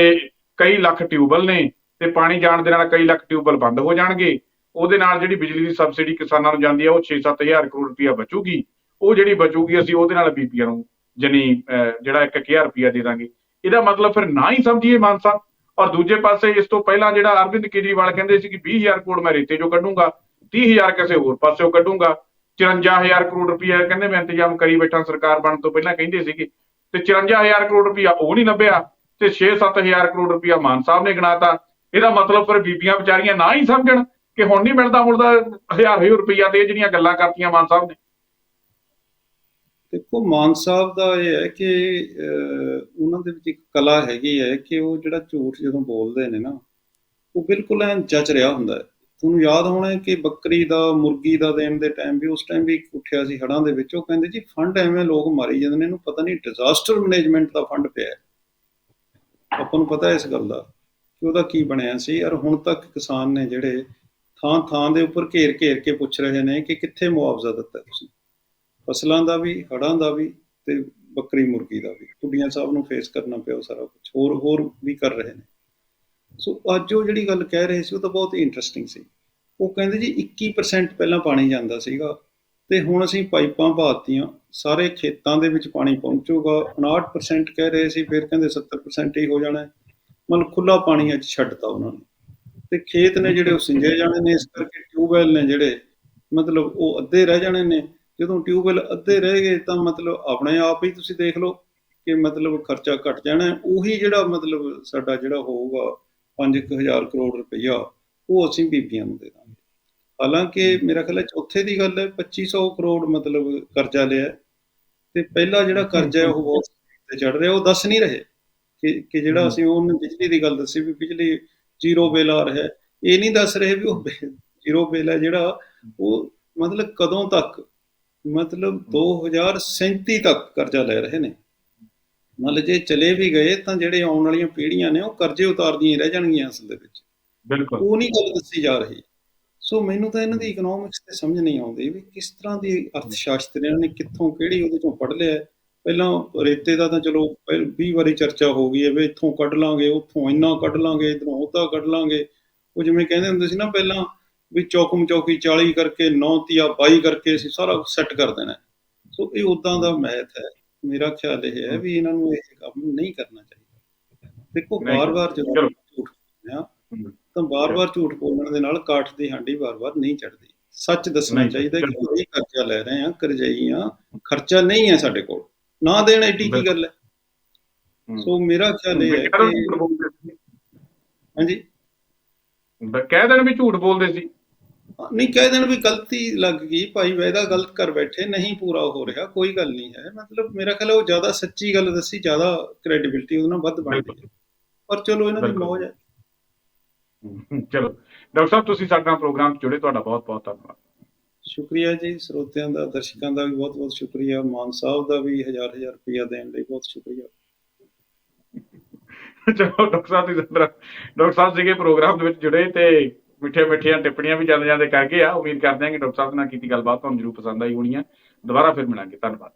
ਕਈ ਲੱਖ ਟਿਊਬਲ ਨੇ ਤੇ ਪਾਣੀ ਜਾਣ ਦੇ ਨਾਲ ਕਈ ਲੱਖ ਟਿਊਬਲ ਬੰਦ ਹੋ ਜਾਣਗੇ। ਉਹਦੇ ਨਾਲ ਜਿਹੜੀ ਬਿਜਲੀ ਦੀ ਸਬਸਿਡੀ ਕਿਸਾਨਾਂ ਨੂੰ ਜਾਂਦੀ ਹੈ ਉਹ 6-7000 ਕਰੋੜ ਰੁਪਇਆ ਬਚੂਗੀ। ਉਹ ਜਿਹੜੀ ਬਚੂਗੀ ਅਸੀਂ ਉਹਦੇ ਨਾਲ ਬੀਪੀਆਂ ਨੂੰ ਜਨੀ ਜਿਹੜਾ 1000 ਰੁਪਇਆ ਦੇ ਦਾਂਗੇ। ਇਹਦਾ ਮਤਲਬ ਫਿਰ ਨਾ ਹੀ ਸਮਝੀਏ ਮਾਨ ਸਾਹਿਬ ਔਰ ਦੂਜੇ ਪਾਸੇ ਇਸ ਤੋਂ ਪਹਿਲਾਂ ਜਿਹੜਾ ਅਰਵਿੰਦ ਕੇਜਰੀਵਾਲ ਕਹਿੰਦੇ ਸੀ ਕਿ 20000 ਕਰੋੜ ਮੈਂ ਰੇਤੇ ਚੋਂ ਕੱਢੂੰਗਾ 30000 ਕਿਸੇ ਹੋਰ ਪਾਸਿਓਂ ਕੱਢੂੰਗਾ 54000 ਕਰੋੜ ਰੁਪਇਆ ਕਹਿੰਦੇ ਮੈਂ ਇੰਤਜ਼ਾਮ ਕਰੀ ਬੈਠਾ ਸਰਕਾਰ ਬਣਨ ਤੋਂ ਪਹਿਲਾਂ ਕਹਿੰਦੇ ਸੀਗੇ। ਤੇ 54000 ਕਰੋੜ ਰੁਪਇਆ ਉਹ ਨਹੀਂ ਲੱਭਿਆ ਤੇ 6-7000 ਕਰੋੜ ਰੁਪਇਆ ਮਾਨ ਸਾਹਿਬ ਨੇ ਗਿਣਾਤਾ। ਇਹਦਾ ਮਤਲਬ ਫਿਰ ਬੀਬੀਆਂ ਵਿਚਾਰੀਆਂ ਨਾ ਹੀ ਸਮਝਣ ਕਿ ਹੁਣ ਨਹੀਂ ਮਿਲਦਾ ਮੁਲਦਾ ਹਜ਼ਾਰ ਹਜ਼ਾਰ ਰੁਪਈਆ ਤੇ ਜਿਹੜੀਆਂ ਗੱਲਾਂ ਕਰਤੀਆਂ ਮਾਨ ਸਾਹਿਬ ਨੇ। ਦੇਖੋ, ਮਾਨ ਸਾਹਿਬ ਦਾ ਇਹ ਹੈ ਕਿ ਉਹਨਾਂ ਦੇ ਵਿੱਚ ਇੱਕ ਕਲਾ ਹੈਗੀ ਹੈ ਕਿ ਉਹ ਜਿਹੜਾ ਝੂਠ ਜਦੋਂ ਬੋਲਦੇ ਨੇ ਨਾ, ਉਹ ਬਿਲਕੁਲ ਐਂ ਜੱਜ ਰਿਹਾ ਹੁੰਦਾ ਹੈ। ਤੁਹਾਨੂੰ ਯਾਦ ਹੋਣਾ ਕਿ ਬੱਕਰੀ ਦਾ, ਮੁਰਗੀ ਦਾ ਦੇਣ ਦੇ ਟਾਈਮ ਵੀ ਉਸ ਟਾਈਮ ਵੀ ਉੱਠਿਆ ਸੀ ਹੜਾਂ ਦੇ ਵਿੱਚ, ਉਹ ਕਹਿੰਦੇ ਜੀ ਫੰਡ ਐਵੇਂ ਲੋਕ ਮਾਰੀ ਜਾਂਦੇ ਨੇ, ਇਹਨੂੰ ਪਤਾ ਨਹੀਂ ਡਿਜ਼ਾਸਟਰ ਮੈਨੇਜਮੈਂਟ ਦਾ ਫੰਡ ਪਿਆ ਹੈ। ਆਪਾਂ ਨੂੰ ਪਤਾ ਇਸ ਗੱਲ ਦਾ ਕਿ ਉਹਦਾ ਕੀ ਬਣਿਆ ਸੀ। ਔਰ ਹੁਣ ਤੱਕ ਕਿਸਾਨ ਨੇ ਜਿਹੜੇ ਥਾਂ ਥਾਂ ਦੇ ਉੱਪਰ ਘੇਰ ਘੇਰ ਕੇ ਪੁੱਛ ਰਹੇ ਨੇ ਕਿ ਕਿੱਥੇ ਮੁਆਵਜ਼ਾ ਦਿੱਤਾ ਤੁਸੀਂ। ਫਸਲਾਂ ਦਾ ਵੀ ਹੜਾਂ ਦਾ ਵੀ ਤੇ ਬੱਕਰੀ ਮੁਰਗੀ ਦਾ ਵੀ। ਕੁੜੀਆਂ ਸਾਹਿਬ ਨੂੰ ਫੇਸ ਕਰਨਾ ਪਿਆ ਸਾਰਾ ਕੁਝ ਹੋਰ ਹੋਰ ਵੀ ਕਰ ਰਹੇ ਨੇ। ਸੋ ਅੱਜ ਉਹ ਜਿਹੜੀ ਗੱਲ ਕਹਿ ਰਹੇ ਸੀ, ਉਹ ਤਾਂ ਬਹੁਤ ਇੰਟਰਸਟਿੰਗ ਸੀ। ਉਹ ਕਹਿੰਦੇ ਜੀ 21% ਪਹਿਲਾਂ ਪਾਣੀ ਜਾਂਦਾ ਸੀਗਾ ਤੇ ਹੁਣ ਅਸੀਂ ਪਾਈਪਾਂ ਪਾਤੀਆਂ, ਸਾਰੇ ਖੇਤਾਂ ਦੇ ਵਿੱਚ ਪਾਣੀ ਪਹੁੰਚੂਗਾ। 59% ਕਹਿ ਰਹੇ ਸੀ, ਫਿਰ ਕਹਿੰਦੇ 70% ਹੀ ਹੋ ਜਾਣਾ। ਮਤਲਬ ਖੁੱਲਾ ਪਾਣੀ ਅੱਜ ਛੱਡਤਾ ਉਹਨਾਂ ਨੇ। ਤੇ ਖੇਤ ਨੇ ਜਿਹੜੇ ਉਹ ਸਿੰਜੇ ਜਾਣੇ ਨੇ, ਇਸ ਕਰਕੇ ਟਿਊਬਵੈਲ ਨੇ ਜਿਹੜੇ, ਮਤਲਬ ਉਹ ਅੱਧੇ ਰਹਿ ਜਾਣੇ ਨੇ। ਜਦੋਂ ਟਿਊਬਵੈਲ ਅੱਧੇ ਰਹਿ ਗਏ ਤਾਂ ਮਤਲਬ ਆਪਣੇ ਆਪ ਹੀ ਤੁਸੀਂ ਦੇਖ ਲਓ ਕਿ ਮਤਲਬ ਖਰਚਾ ਘਟ ਜਾਣਾ। ਉਹੀ ਜਿਹੜਾ ਮਤਲਬ ਸਾਡਾ ਜਿਹੜਾ ਹੋਊਗਾ 5000 ਕਰੋੜ ਰੁਪਈਆ ਉਹ ਅਸੀਂ ਬੀਬੀਆਂ ਨੂੰ ਦੇ ਦਾਂਗੇ। ਹਾਲਾਂਕਿ ਮੇਰਾ ਖਿਆਲ ਹੈ ਚੌਥੇ ਦੀ ਗੱਲ ਹੈ 2500 ਕਰੋੜ ਮਤਲਬ ਕਰਜ਼ਾ ਲਿਆ ਤੇ ਪਹਿਲਾ ਜਿਹੜਾ ਕਰਜ਼ਾ ਹੈ ਉਹ ਬਹੁਤ ਤੇ ਚੜ ਰਿਹਾ। ਉਹ ਦੱਸ ਨਹੀਂ ਰਹੇ ਕਿ ਕਿ ਜਿਹੜਾ। ਅਸੀਂ ਉਹਨੇ ਬਿਜਲੀ ਦੀ ਗੱਲ ਦੱਸੀ ਵੀ ਬਿਜਲੀ ਜ਼ੀਰੋ ਬਿੱਲ ਆ ਰਿਹਾ ਇਹ ਨਹੀਂ ਦੱਸ ਰਹੇ ਵੀ ਉਹ ਜ਼ੀਰੋ ਬਿੱਲ ਹੈ ਜਿਹੜਾ ਉਹ ਮਤਲਬ ਕਦੋਂ ਤੱਕ ਮਤਲਬ 2037 ਤੱਕ ਕਰਜ਼ਾ ਲੈ ਰਹੇ ਨੇ। ਮਤਲਬ ਜੇ ਚਲੇ ਵੀ ਗਏ ਤਾਂ ਜਿਹੜੇ ਆਉਣ ਵਾਲੀਆਂ ਪੀੜ੍ਹੀਆਂ ਨੇ ਉਹ ਕਰਜ਼ੇ ਉਤਾਰਦੀਆਂ ਹੀ ਰਹਿ ਜਾਣਗੀਆਂ ਅਸਲ ਦੇ ਵਿੱਚ। ਬਿਲਕੁਲ। ਉਹ ਨਹੀਂ ਗੱਲ ਦੱਸੀ ਜਾ ਰਹੀ। ਸੋ ਮੈਨੂੰ ਤਾਂ ਇਹਨਾਂ ਦੀ ਇਕਨੋਮਿਕਸ ਤੇ ਸਮਝ ਨਹੀਂ ਆਉਂਦੀ ਵੀ ਕਿਸ ਤਰ੍ਹਾਂ ਦੀ ਅਰਥ ਸ਼ਾਸਤਰੀਆਂ ਨੇ ਕਿੱਥੋਂ ਕਿਹੜੀ ਉਹਦੇ ਚੋਂ ਪੜ੍ਹ ਲਿਆ। ਪਹਿਲਾਂ ਰੇਤੇ ਦਾ ਤਾਂ ਚਲੋ 20 ਵਾਰੀ ਚਰਚਾ ਹੋ ਗਈ ਹੈ ਵੀ ਇੱਥੋਂ ਕੱਢ ਲਾਂਗੇ ਉੱਥੋਂ ਇੰਨਾ ਕੱਢ ਲਾਂਗੇ ਇਧਰੋਂ ਉਹਦਾ ਕੱਢ ਲਾਂਗੇ। ਉਹ ਜਿਵੇਂ ਕਹਿੰਦੇ ਹੁੰਦੇ ਸੀ ਨਾ ਪਹਿਲਾਂ ਵੀ ਚੌਕਮ ਚੌਕੀ 40 ਕਰਕੇ 9 ਤੀਆ 22 ਕਰਕੇ ਅਸੀਂ ਸਾਰਾ ਸੈੱਟ ਕਰ ਦੇਣਾ। ਸੋ ਇਹ ਉਦਾਂ ਦਾ ਮੈਥ ਹੈ ਮੇਰਾ ਖਿਆਲ ਇਹ ਹੈ ਵੀ ਇਹਨਾਂ ਨੂੰ ਇਹ ਕੰਮ ਨਹੀਂ ਕਰਨਾ ਚਾਹੀਦਾ ਦੇਖੋ ਬਾਰ-ਬਾਰ ਜਦੋਂ। ਝੂਠ ਬੋਲਦੇ। ਤਾਂ ਬਾਰ-ਬਾਰ ਝੂਠ ਬੋਲਣ ਦੇ ਨਾਲ ਕਾਠ ਦੀ ਹਾਂਡੀ ਬਾਰ-ਬਾਰ ਨਹੀਂ ਚੜਦੀ ਸੱਚ ਦੱਸਣਾ ਚਾਹੀਦਾ ਕਿ। ਅਸੀਂ ਕਰਜ਼ਾ ਲੈ ਰਹੇ ਹਾਂ ਕਰਜ਼ਈ ਹਾਂ ਖਰਚਾ ਨਹੀਂ ਹੈ ਸਾਡੇ ਕੋਲ ਨਾ ਦੇਣ ਐਡੀ ਕੀ। ਗੱਲ ਹੈ। ਸੋ ਮੇਰਾ ਖਿਆਲ ਇਹ ਹੈ ਕਿ। ਹਾਂਜੀ ਕਹਿ ਦੇਣ ਵੀ ਝੂਠ ਬੋਲਦੇ ਸੀ। ਨਹੀਂ ਕਹਿ ਦੇਣ ਵੀ ਗਲਤੀ ਲੱਗ ਗਈ ਭਾਈ ਵੈਦਾ ਗਲਤ ਕਰ ਬੈਠੇ ਨਹੀਂ ਪੂਰਾ ਹੋ ਰਿਹਾ ਕੋਈ ਗੱਲ ਨਹੀਂ ਹੈ। ਮਤਲਬ ਮੇਰਾ ਖਿਆਲ ਉਹ ਜ਼ਿਆਦਾ ਸੱਚੀ ਗੱਲ ਦੱਸੀ ਜ਼ਿਆਦਾ ਕ੍ਰੈਡੀਬਿਲਟੀ ਉਹਦੇ ਨਾਲ ਵੱਧ ਬਣਦੀ ਹੈ ਪਰ ਚਲੋ ਇਹਨਾਂ ਦੀ। ਮੌਜ ਹੈ। ਚਲੋ। ਡਾਕਟਰ ਸਾਹਿਬ ਤੁਸੀਂ ਸਾਡੇ ਨਾਲ ਪ੍ਰੋਗਰਾਮ 'ਚ ਜੁੜੇ ਤੁਹਾਡਾ ਬਹੁਤ ਬਹੁਤ ਧੰਨਵਾਦ। ਸ਼ੁਕਰੀਆ ਜੀ ਸਰੋਤਿਆਂ ਦਾ ਦਰਸ਼ਕਾਂ ਦਾ ਵੀ ਬਹੁਤ ਬਹੁਤ ਸ਼ੁਕਰੀਆ। ਮਾਨ ਸਾਹਿਬ ਦਾ ਵੀ ਹਜ਼ਾਰ ਹਜ਼ਾਰ ਰੁਪਇਆ ਦੇਣ ਲਈ ਬਹੁਤ ਸ਼ੁਕਰੀਆ। ਚਲੋ ਡਾਕਟਰ ਸਾਹਿਬ ਤੁਸੀਂ ਸਾਡੇ ਡਾਕਟਰ ਸਾਹਿਬ ਸੀਗੇ ਪ੍ਰੋਗਰਾਮ ਦੇ ਵਿੱਚ ਜੁੜੇ ਤੇ ਮਿੱਠੇ ਮਿੱਠੀਆਂ ਟਿੱਪਣੀਆਂ ਵੀ ਜਾਂਦੇ ਜਾਂਦੇ ਕਰਕੇ ਆ। ਉਮੀਦ ਕਰਦੇ ਹਾਂ ਕਿ ਡਾਕਟਰ ਸਾਹਿਬ ਨਾਲ ਕੀਤੀ ਗੱਲਬਾਤ ਤੁਹਾਨੂੰ ਜਰੂਰ ਪਸੰਦ ਆਈ ਹੋਣੀ ਹੈ ਦੁਬਾਰਾ ਫਿਰ ਮਿਲਾਂਗੇ। ਧੰਨਵਾਦ।